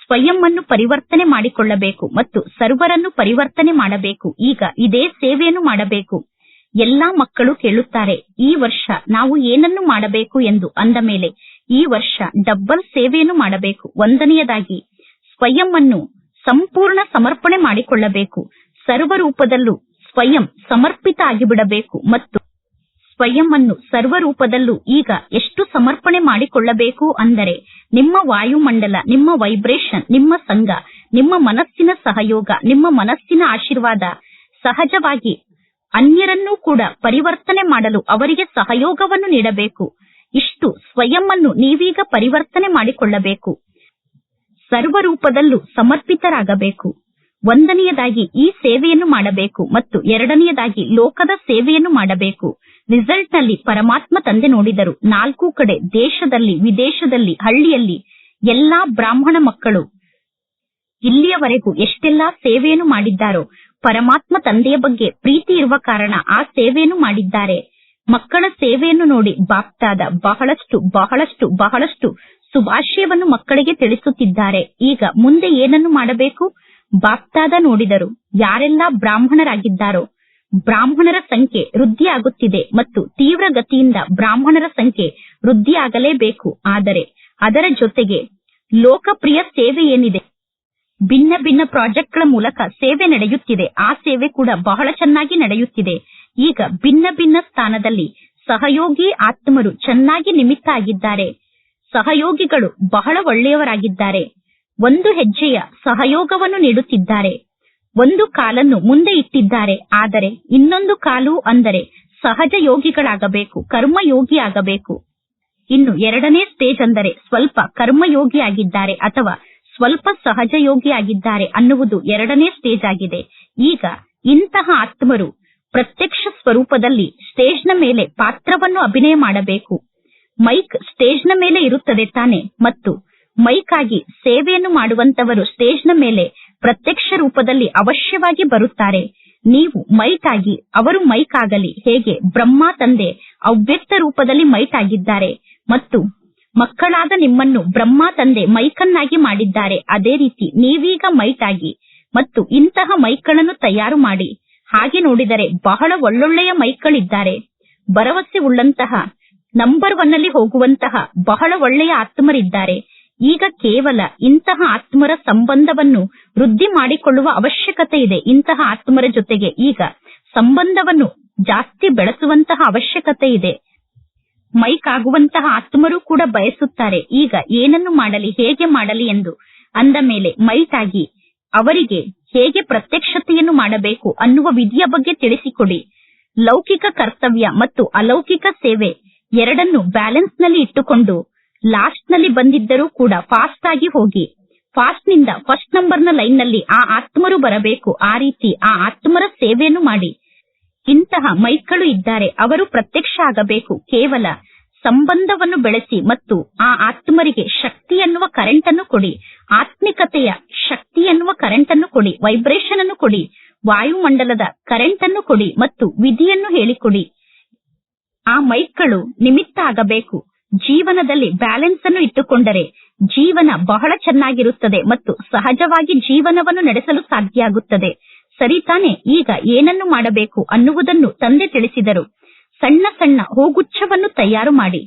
ಸ್ವಯಂ ಅನ್ನು ಪರಿವರ್ತನೆ ಮಾಡಿಕೊಳ್ಳಬೇಕು ಮತ್ತು ಸರ್ವರನ್ನು ಪರಿವರ್ತನೆ ಮಾಡಬೇಕು. ಈಗ ಇದೇ ಸೇವೆಯನ್ನು ಮಾಡಬೇಕು. ಎಲ್ಲಾ ಮಕ್ಕಳು ಕೇಳುತ್ತಾರೆ, ಈ ವರ್ಷ ನಾವು ಏನನ್ನು ಮಾಡಬೇಕು ಎಂದು ಅಂದ ಮೇಲೆ, ಈ ವರ್ಷ ಡಬ್ಬಲ್ ಸೇವೆಯನ್ನು ಮಾಡಬೇಕು. ಒಂದನೆಯದಾಗಿ, ಸ್ವಯಂ ಅನ್ನು ಸಂಪೂರ್ಣ ಸಮರ್ಪಣೆ ಮಾಡಿಕೊಳ್ಳಬೇಕು. ಸರ್ವರೂಪದಲ್ಲೂ ಸ್ವಯಂ ಸಮರ್ಪಿತ ಆಗಿಬಿಡಬೇಕು ಮತ್ತು ಸ್ವಯಂ ಸರ್ವರೂಪದಲ್ಲೂ ಈಗ ಎಷ್ಟು ಸಮರ್ಪಣೆ ಮಾಡಿಕೊಳ್ಳಬೇಕು ಅಂದರೆ ನಿಮ್ಮ ವಾಯುಮಂಡಲ, ನಿಮ್ಮ ವೈಬ್ರೇಷನ್ ನಿಮ್ಮ ಸಂಘ, ನಿಮ್ಮ ಮನಸ್ಸಿನ ಸಹಯೋಗ, ನಿಮ್ಮ ಮನಸ್ಸಿನ ಆಶೀರ್ವಾದ ಸಹಜವಾಗಿ ಅನ್ಯರನ್ನೂ ಕೂಡ ಪರಿವರ್ತನೆ ಮಾಡಲು ಅವರಿಗೆ ಸಹಯೋಗವನ್ನು ನೀಡಬೇಕು. ಇಷ್ಟು ಸ್ವಯಂ ಅನ್ನು ನೀವೀಗ ಪರಿವರ್ತನೆ ಮಾಡಿಕೊಳ್ಳಬೇಕು. ಸರ್ವರೂಪದಲ್ಲೂ ಸಮರ್ಪಿತರಾಗಬೇಕು. ಒಂದನೆಯದಾಗಿ ಈ ಸೇವೆಯನ್ನು ಮಾಡಬೇಕು ಮತ್ತು ಎರಡನೆಯದಾಗಿ ಲೋಕದ ಸೇವೆಯನ್ನು ಮಾಡಬೇಕು. ರಿಸಲ್ಟ್ನಲ್ಲಿ ಪರಮಾತ್ಮ ತಂದೆ ನೋಡಿದರು. ನಾಲ್ಕು ಕಡೆ ದೇಶದಲ್ಲಿ, ವಿದೇಶದಲ್ಲಿ, ಹಳ್ಳಿಯಲ್ಲಿ ಎಲ್ಲಾ ಬ್ರಾಹ್ಮಣ ಮಕ್ಕಳು ಇಲ್ಲಿಯವರೆಗೂ ಎಷ್ಟೆಲ್ಲಾ ಸೇವೆಯನ್ನು ಮಾಡಿದ್ದಾರೋ, ಪರಮಾತ್ಮ ತಂದೆಯ ಬಗ್ಗೆ ಪ್ರೀತಿ ಇರುವ ಕಾರಣ ಆ ಸೇವೆಯನ್ನು ಮಾಡಿದ್ದಾರೆ. ಮಕ್ಕಳ ಸೇವೆಯನ್ನು ನೋಡಿ ಬಾಪ್ತಾದ ಬಹಳಷ್ಟು ಬಹಳಷ್ಟು ಬಹಳಷ್ಟು ಶುಭಾಶಯವನ್ನು ಮಕ್ಕಳಿಗೆ ತಿಳಿಸುತ್ತಿದ್ದಾರೆ. ಈಗ ಮುಂದೆ ಏನನ್ನು ಮಾಡಬೇಕು? ಬಾಪ್ತಾದ ನೋಡಿದರು. ಯಾರೆಲ್ಲ ಬ್ರಾಹ್ಮಣರಾಗಿದ್ದಾರೋ? ಬ್ರಾಹ್ಮಣರ ಸಂಖ್ಯೆ ವೃದ್ಧಿಯಾಗುತ್ತಿದೆ ಮತ್ತು ತೀವ್ರ ಗತಿಯಿಂದ ಬ್ರಾಹ್ಮಣರ ಸಂಖ್ಯೆ ವೃದ್ಧಿಯಾಗಲೇಬೇಕು. ಆದರೆ ಅದರ ಜೊತೆಗೆ ಲೋಕಪ್ರಿಯ ಸೇವೆ ಏನಿದೆ? ಭಿನ್ನ ಭಿನ್ನ ಪ್ರಾಜೆಕ್ಟ್ಗಳ ಮೂಲಕ ಸೇವೆ ನಡೆಯುತ್ತಿದೆ. ಆ ಸೇವೆ ಕೂಡ ಬಹಳ ಚೆನ್ನಾಗಿ ನಡೆಯುತ್ತಿದೆ. ಈಗ ಭಿನ್ನ ಭಿನ್ನ ಸ್ಥಾನದಲ್ಲಿ ಸಹಯೋಗಿ ಆತ್ಮರು ಚೆನ್ನಾಗಿ ನಿಮಿತ್ತ ಆಗಿದ್ದಾರೆ. ಸಹಯೋಗಿಗಳು ಬಹಳ ಒಳ್ಳೆಯವರಾಗಿದ್ದಾರೆ. ಒಂದು ಹೆಜ್ಜೆಯ ಸಹಯೋಗವನ್ನು ನೀಡುತ್ತಿದ್ದಾರೆ. ಒಂದು ಕಾಲನ್ನು ಮುಂದೆ ಇಟ್ಟಿದ್ದಾರೆ. ಆದರೆ ಇನ್ನೊಂದು ಕಾಲು ಅಂದರೆ ಸಹಜ ಯೋಗಿಗಳಾಗಬೇಕು ಕರ್ಮಯೋಗಿ ಆಗಬೇಕು ಇನ್ನು ಎರಡನೇ ಸ್ಟೇಜ್ ಅಂದರೆ ಸ್ವಲ್ಪ ಕರ್ಮಯೋಗಿಯಾಗಿದ್ದಾರೆ ಅಥವಾ ಸ್ವಲ್ಪ ಸಹಜ ಯೋಗಿ ಆಗಿದ್ದಾರೆ ಅನ್ನುವುದು ಎರಡನೇ ಸ್ಟೇಜ್ ಆಗಿದೆ. ಈಗ ಇಂತಹ ಆತ್ಮರು ಪ್ರತ್ಯಕ್ಷ ಸ್ವರೂಪದಲ್ಲಿ ಸ್ಟೇಜ್ನ ಮೇಲೆ ಪಾತ್ರವನ್ನು ಅಭಿನಯ ಮಾಡಬೇಕು. ಮೈಕ್ ಸ್ಟೇಜ್ನ ಮೇಲೆ ಇರುತ್ತದೆ ತಾನೆ ಮತ್ತು ಮೈಕ್ ಆಗಿ ಸೇವೆಯನ್ನು ಮಾಡುವಂತವರು ಸ್ಟೇಜ್ನ ಮೇಲೆ ಪ್ರತ್ಯಕ್ಷ ರೂಪದಲ್ಲಿ ಅವಶ್ಯವಾಗಿ ಬರುತ್ತಾರೆ. ನೀವು ಮೈಕ್ ಆಗಿ ಅವರು ಮೈಕ್ ಆಗಲಿ ಹೇಗೆ ಬ್ರಹ್ಮ ತಂದೆ ಅವ್ಯಕ್ತ ರೂಪದಲ್ಲಿ ಮೈಟಾಗಿದ್ದಾರೆ ಮತ್ತು ಮಕ್ಕಳಾದ ನಿಮ್ಮನ್ನು ಬ್ರಹ್ಮ ತಂದೆ ಮೈಕನ್ನಾಗಿ ಮಾಡಿದ್ದಾರೆ. ಅದೇ ರೀತಿ ನೀವೀಗ ಮೈಟಾಗಿ ಮತ್ತು ಇಂತಹ ಮೈಕ್ಗಳನ್ನು ತಯಾರು ಮಾಡಿ. ಹಾಗೆ ನೋಡಿದರೆ ಬಹಳ ಒಳ್ಳೊಳ್ಳೆಯ ಮೈಕ್ಗಳಿದ್ದಾರೆ ಭರವಸೆ ಉಳ್ಳಂತಹ, ನಂಬರ್ ಒನ್ ಅಲ್ಲಿ ಹೋಗುವಂತಹ ಬಹಳ ಒಳ್ಳೆಯ ಆತ್ಮರಿದ್ದಾರೆ. ಈಗ ಕೇವಲ ಇಂತಹ ಆತ್ಮರ ಸಂಬಂಧವನ್ನು ವೃದ್ಧಿ ಮಾಡಿಕೊಳ್ಳುವ ಅವಶ್ಯಕತೆ ಇದೆ. ಇಂತಹ ಆತ್ಮರ ಜೊತೆಗೆ ಈಗ ಸಂಬಂಧವನ್ನು ಜಾಸ್ತಿ ಬೆಳೆಸುವಂತಹ ಅವಶ್ಯಕತೆ ಇದೆ. ಮೈಕ್ ಆಗುವಂತಹ ಆತ್ಮರು ಕೂಡ ಬಯಸುತ್ತಾರೆ. ಈಗ ಏನನ್ನು ಮಾಡಲಿ, ಹೇಗೆ ಮಾಡಲಿ ಎಂದು ಅಂದ ಮೇಲೆ ಮೈಟ್ ಆಗಿ ಅವರಿಗೆ ಹೇಗೆ ಪ್ರತ್ಯಕ್ಷತೆಯನ್ನು ಮಾಡಬೇಕು ಅನ್ನುವ ವಿಧಿಯ ಬಗ್ಗೆ ತಿಳಿಸಿಕೊಡಿ. ಲೌಕಿಕ ಕರ್ತವ್ಯ ಮತ್ತು ಅಲೌಕಿಕ ಸೇವೆ ಎರಡನ್ನು ಬ್ಯಾಲೆನ್ಸ್ನಲ್ಲಿ ಇಟ್ಟುಕೊಂಡು ಲಾಸ್ಟ್ನಲ್ಲಿ ಬಂದಿದ್ದರೂ ಕೂಡ ಫಾಸ್ಟ್ ಆಗಿ ಹೋಗಿ. ಫಾಸ್ಟ್ನಿಂದ ಫಸ್ಟ್ ನಂಬರ್ನ ಲೈನ್ನಲ್ಲಿ ಆ ಆತ್ಮರು ಬರಬೇಕು. ಆ ರೀತಿ ಆ ಆತ್ಮರ ಸೇವೆಯನ್ನು ಮಾಡಿ. ಇಂತಹ ಮೈಕ್ಗಳು ಇದ್ದಾರೆ. ಅವರು ಪ್ರತ್ಯಕ್ಷ ಆಗಬೇಕು. ಕೇವಲ ಸಂಬಂಧವನ್ನು ಬೆಳೆಸಿ ಮತ್ತು ಆ ಆತ್ಮರಿಗೆ ಶಕ್ತಿ ಎನ್ನುವ ಕರೆಂಟ್ ಅನ್ನು ಕೊಡಿ. ಆತ್ಮಿಕತೆಯ ಶಕ್ತಿ ಎನ್ನುವ ಕರೆಂಟ್ ಅನ್ನು ಕೊಡಿ. ವೈಬ್ರೇಷನ್ ಅನ್ನು ಕೊಡಿ. ವಾಯುಮಂಡಲದ ಕರೆಂಟ್ ಅನ್ನು ಕೊಡಿ ಮತ್ತು ವಿಧಿಯನ್ನು ಹೇಳಿಕೊಡಿ. ಆ ಮೈಕ್ಗಳು ನಿಮಿತ್ತ ಆಗಬೇಕು. ಜೀವನದಲ್ಲಿ ಬ್ಯಾಲೆನ್ಸ್ ಅನ್ನು ಇಟ್ಟುಕೊಂಡರೆ ಜೀವನ ಬಹಳ ಚೆನ್ನಾಗಿರುತ್ತದೆ ಮತ್ತು ಸಹಜವಾಗಿ ಜೀವನವನ್ನು ನಡೆಸಲು ಸಾಧ್ಯ ಆಗುತ್ತದೆ ಸರಿ ತಾನೆ, ಈಗ ಏನನ್ನು ಮಾಡಬೇಕು ಅನ್ನುವುದನ್ನು ತಂದೆ ತಿಳಿಸಿದರು. ಸಣ್ಣ ಸಣ್ಣ ಹೂಗುಚ್ಛವನ್ನು ತಯಾರು ಮಾಡಿ.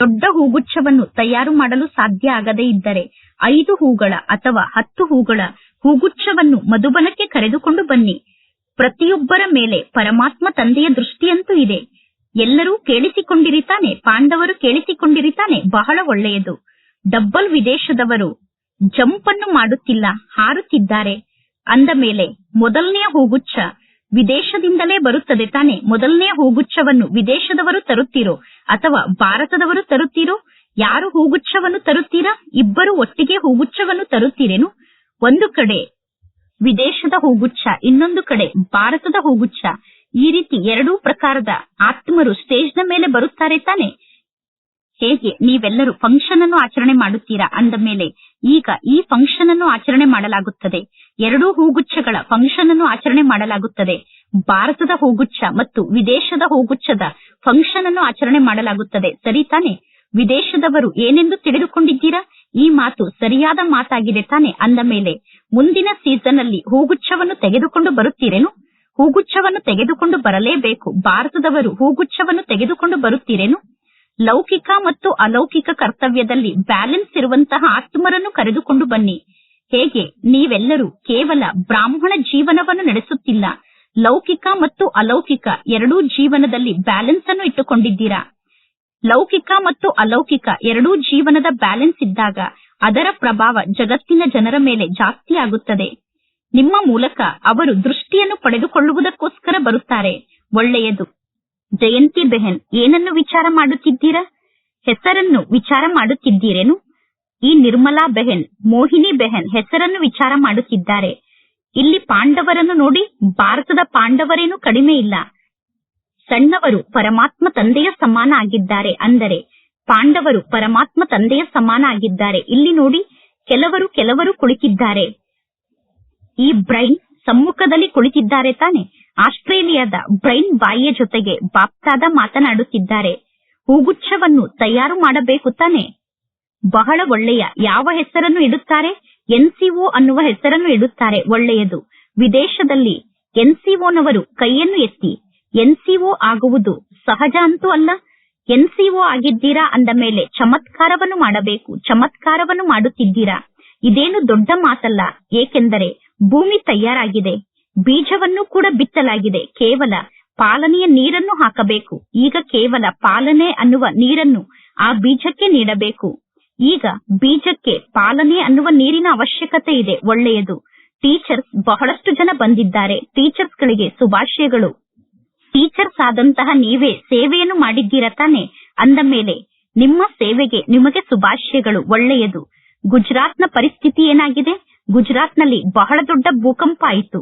ದೊಡ್ಡ ಹೂಗುಚ್ಛವನ್ನು ತಯಾರು ಮಾಡಲು ಸಾಧ್ಯ ಆಗದೇ ಇದ್ದರೆ ಐದು ಹೂಗಳ ಅಥವಾ ಹತ್ತು ಹೂಗಳ ಹೂಗುಚ್ಛವನ್ನು ಮಧುಬನಕ್ಕೆ ಕರೆದುಕೊಂಡು ಬನ್ನಿ. ಪ್ರತಿಯೊಬ್ಬರ ಮೇಲೆ ಪರಮಾತ್ಮ ತಂದೆಯ ದೃಷ್ಟಿಯಂತೂ ಇದೆ. ಎಲ್ಲರೂ ಕೇಳಿಸಿಕೊಂಡಿರಿತಾನೆ ಪಾಂಡವರು ಕೇಳಿಸಿಕೊಂಡಿರಿತಾನೆ ಬಹಳ ಒಳ್ಳೆಯದು. ಡಬ್ಬಲ್ ವಿದೇಶದವರು ಜಂಪ್ ಅನ್ನು ಮಾಡುತ್ತಿಲ್ಲ, ಹಾರುತ್ತಿದ್ದಾರೆ. ಅಂದ ಮೇಲೆ, ಮೊದಲನೆಯ ಹೂಗುಚ್ಛ ವಿದೇಶದಿಂದಲೇ ಬರುತ್ತದೆ ತಾನೆ, ಮೊದಲನೆಯ ಹೂಗುಚ್ಛವನ್ನು ವಿದೇಶದವರು ತರುತ್ತೀರೋ, ಅಥವಾ ಭಾರತದವರು ತರುತ್ತೀರೋ, ಯಾರು ಹೂಗುಚ್ಛವನ್ನು ತರುತ್ತೀರಾ, ಇಬ್ಬರು ಒಟ್ಟಿಗೆ ಹೂಗುಚ್ಛವನ್ನು ತರುತ್ತೀರೇನು? ಒಂದು ಕಡೆ ವಿದೇಶದ ಹೂಗುಚ್ಛ, ಇನ್ನೊಂದು ಕಡೆ ಭಾರತದ ಹೂಗುಚ್ಛ. ಈ ರೀತಿ ಎರಡೂ ಪ್ರಕಾರದ ಆತ್ಮರು ಸ್ಟೇಜ್ನ ಮೇಲೆ ಬರುತ್ತಾರೆ ತಾನೆ? ಹೇಗೆ ನೀವೆಲ್ಲರೂ ಫಂಕ್ಷನ್ ಅನ್ನು ಆಚರಣೆ ಮಾಡುತ್ತೀರಾ ಅಂದ ಮೇಲೆ ಈಗ ಈ ಫಂಕ್ಷನ್ ಅನ್ನು ಆಚರಣೆ ಮಾಡಲಾಗುತ್ತದೆ. ಎರಡೂ ಹೂಗುಚ್ಛಗಳ ಫಂಕ್ಷನ್ ಅನ್ನು ಆಚರಣೆ ಮಾಡಲಾಗುತ್ತದೆ. ಭಾರತದ ಹೂಗುಚ್ಛ ಮತ್ತು ವಿದೇಶದ ಹೂಗುಚ್ಛದ ಫಂಕ್ಷನ್ ಅನ್ನು ಆಚರಣೆ ಮಾಡಲಾಗುತ್ತದೆ. ಸರಿ ತಾನೆ? ವಿದೇಶದವರು ಏನೆಂದು ತಿಳಿದುಕೊಂಡಿದ್ದೀರಾ? ಈ ಮಾತು ಸರಿಯಾದ ಮಾತಾಗಿದೆ ತಾನೆ ಅಂದ ಮೇಲೆ ಮುಂದಿನ ಸೀಸನ್ ಅಲ್ಲಿ ಹೂಗುಚ್ಛವನ್ನು ತೆಗೆದುಕೊಂಡು ಬರುತ್ತೀರೇನು? ಹೂಗುಚ್ಛವನ್ನು ತೆಗೆದುಕೊಂಡು ಬರಲೇಬೇಕು. ಭಾರತದವರು ಹೂಗುಚ್ಛವನ್ನು ತೆಗೆದುಕೊಂಡು ಬರುತ್ತೀರೇನು? ಲೌಕಿಕ ಮತ್ತು ಅಲೌಕಿಕ ಕರ್ತವ್ಯದಲ್ಲಿ ಬ್ಯಾಲೆನ್ಸ್ ಇರುವಂತಹ ಆತ್ಮರನ್ನು ಕರೆದುಕೊಂಡು ಬನ್ನಿ. ಹೇಗೆ? ನೀವೆಲ್ಲರೂ ಕೇವಲ ಬ್ರಾಹ್ಮಣ ಜೀವನವನ್ನು ನಡೆಸುತ್ತಿಲ್ಲ. ಲೌಕಿಕ ಮತ್ತು ಅಲೌಕಿಕ ಎರಡೂ ಜೀವನದಲ್ಲಿ ಬ್ಯಾಲೆನ್ಸ್ ಅನ್ನು ಇಟ್ಟುಕೊಂಡಿದ್ದೀರಾ? ಲೌಕಿಕ ಮತ್ತು ಅಲೌಕಿಕ ಎರಡೂ ಜೀವನದ ಬ್ಯಾಲೆನ್ಸ್ ಇದ್ದಾಗ ಅದರ ಪ್ರಭಾವ ಜಗತ್ತಿನ ಜನರ ಮೇಲೆ ಜಾಸ್ತಿ ಆಗುತ್ತದೆ ನಿಮ್ಮ ಮೂಲಕ ಅವರು ದೃಷ್ಟಿಯನ್ನು ಪಡೆದುಕೊಳ್ಳುವುದಕ್ಕೋಸ್ಕರ ಬರುತ್ತಾರೆ. ಒಳ್ಳೆಯದು. ಜಯಂತಿ ಬೆಹನ್, ಏನನ್ನು ವಿಚಾರ ಮಾಡುತ್ತಿದ್ದೀರಾ? ಹೆಸರನ್ನು ವಿಚಾರ ಮಾಡುತ್ತಿದ್ದೀರೇನು? ಈ ನಿರ್ಮಲಾ ಬೆಹನ್, ಮೋಹಿನಿ ಬೆಹನ್ ಹೆಸರನ್ನು ವಿಚಾರ ಮಾಡುತ್ತಿದ್ದಾರೆ. ಇಲ್ಲಿ ಪಾಂಡವರನ್ನು ನೋಡಿ ಭಾರತದ ಪಾಂಡವರೇನು ಕಡಿಮೆ ಇಲ್ಲ. ಸಣ್ಣವರು ಪರಮಾತ್ಮ ತಂದೆಯ ಸಮಾನ ಆಗಿದ್ದಾರೆ ಅಂದರೆ ಪಾಂಡವರು ಪರಮಾತ್ಮ ತಂದೆಯ ಸಮಾನ ಆಗಿದ್ದಾರೆ. ಇಲ್ಲಿ ನೋಡಿ ಕೆಲವರು ಕೆಲವರು ಕುಳಿತಿದ್ದಾರೆ. ಈ ಬ್ರೈನ್ ಸಮ್ಮುಖದಲ್ಲಿ ಕುಳಿತಿದ್ದಾರೆ ತಾನೆ. ಆಸ್ಟ್ರೇಲಿಯಾದ ಬ್ರೈನ್ ಬಾಯಿಯ ಜೊತೆಗೆ ಬಾಪ್ತಾದ ಮಾತನಾಡುತ್ತಿದ್ದಾರೆ. ಹೂಗುಚ್ಛವನ್ನು ತಯಾರು ಮಾಡಬೇಕು ತಾನೆ. ಬಹಳ ಒಳ್ಳೆಯ ಯಾವ ಹೆಸರನ್ನು ಇಡುತ್ತಾರೆ? ಎನ್ಸಿಒ ಅನ್ನುವ ಹೆಸರನ್ನು ಇಡುತ್ತಾರೆ. ಒಳ್ಳೆಯದು. ವಿದೇಶದಲ್ಲಿ ಎನ್ಸಿಒನವರು ಕೈಯನ್ನು ಎತ್ತಿ ಎನ್ಸಿಒ ಆಗುವುದು ಸಹಜ ಅಂತೂ ಅಲ್ಲ. ಎನ್ಸಿಒ ಆಗಿದ್ದೀರಾ ಅಂದ ಮೇಲೆ ಚಮತ್ಕಾರವನ್ನು ಮಾಡಬೇಕು, ಚಮತ್ಕಾರವನ್ನು ಮಾಡುತ್ತಿದ್ದೀರಾ? ಇದೇನು ದೊಡ್ಡ ಮಾತಲ್ಲ, ಏಕೆಂದರೆ ಭೂಮಿ ತಯಾರಾಗಿದೆ. ಬೀಜವನ್ನು ಕೂಡ ಬಿತ್ತಲಾಗಿದೆ. ಕೇವಲ ಪಾಲನೆಯ ನೀರನ್ನು ಹಾಕಬೇಕು. ಈಗ ಕೇವಲ ಪಾಲನೆ ಅನ್ನುವ ನೀರನ್ನು ಆ ಬೀಜಕ್ಕೆ ನೀಡಬೇಕು. ಈಗ ಬೀಜಕ್ಕೆ ಪಾಲನೆ ಅನ್ನುವ ನೀರಿನ ಅವಶ್ಯಕತೆ ಇದೆ. ಒಳ್ಳೆಯದು. ಟೀಚರ್ಸ್ ಬಹಳಷ್ಟು ಜನ ಬಂದಿದ್ದಾರೆ. ಟೀಚರ್ಸ್ ಗಳಿಗೆ ಶುಭಾಶಯಗಳು. ಟೀಚರ್ಸ್ ಆದಂತಹ ನೀವೇ ಸೇವೆಯನ್ನು ಮಾಡಿದ್ದೀರ ತಾನೆ? ಅಂದ ಮೇಲೆ, ನಿಮ್ಮ ಸೇವೆಗೆ ನಿಮಗೆ ಶುಭಾಶಯಗಳು. ಒಳ್ಳೆಯದು. ಗುಜರಾತ್ನ ಪರಿಸ್ಥಿತಿ ಏನಾಗಿದೆ? ಗುಜರಾತ್ನಲ್ಲಿ ಬಹಳ ದೊಡ್ಡ ಭೂಕಂಪ ಆಯಿತು.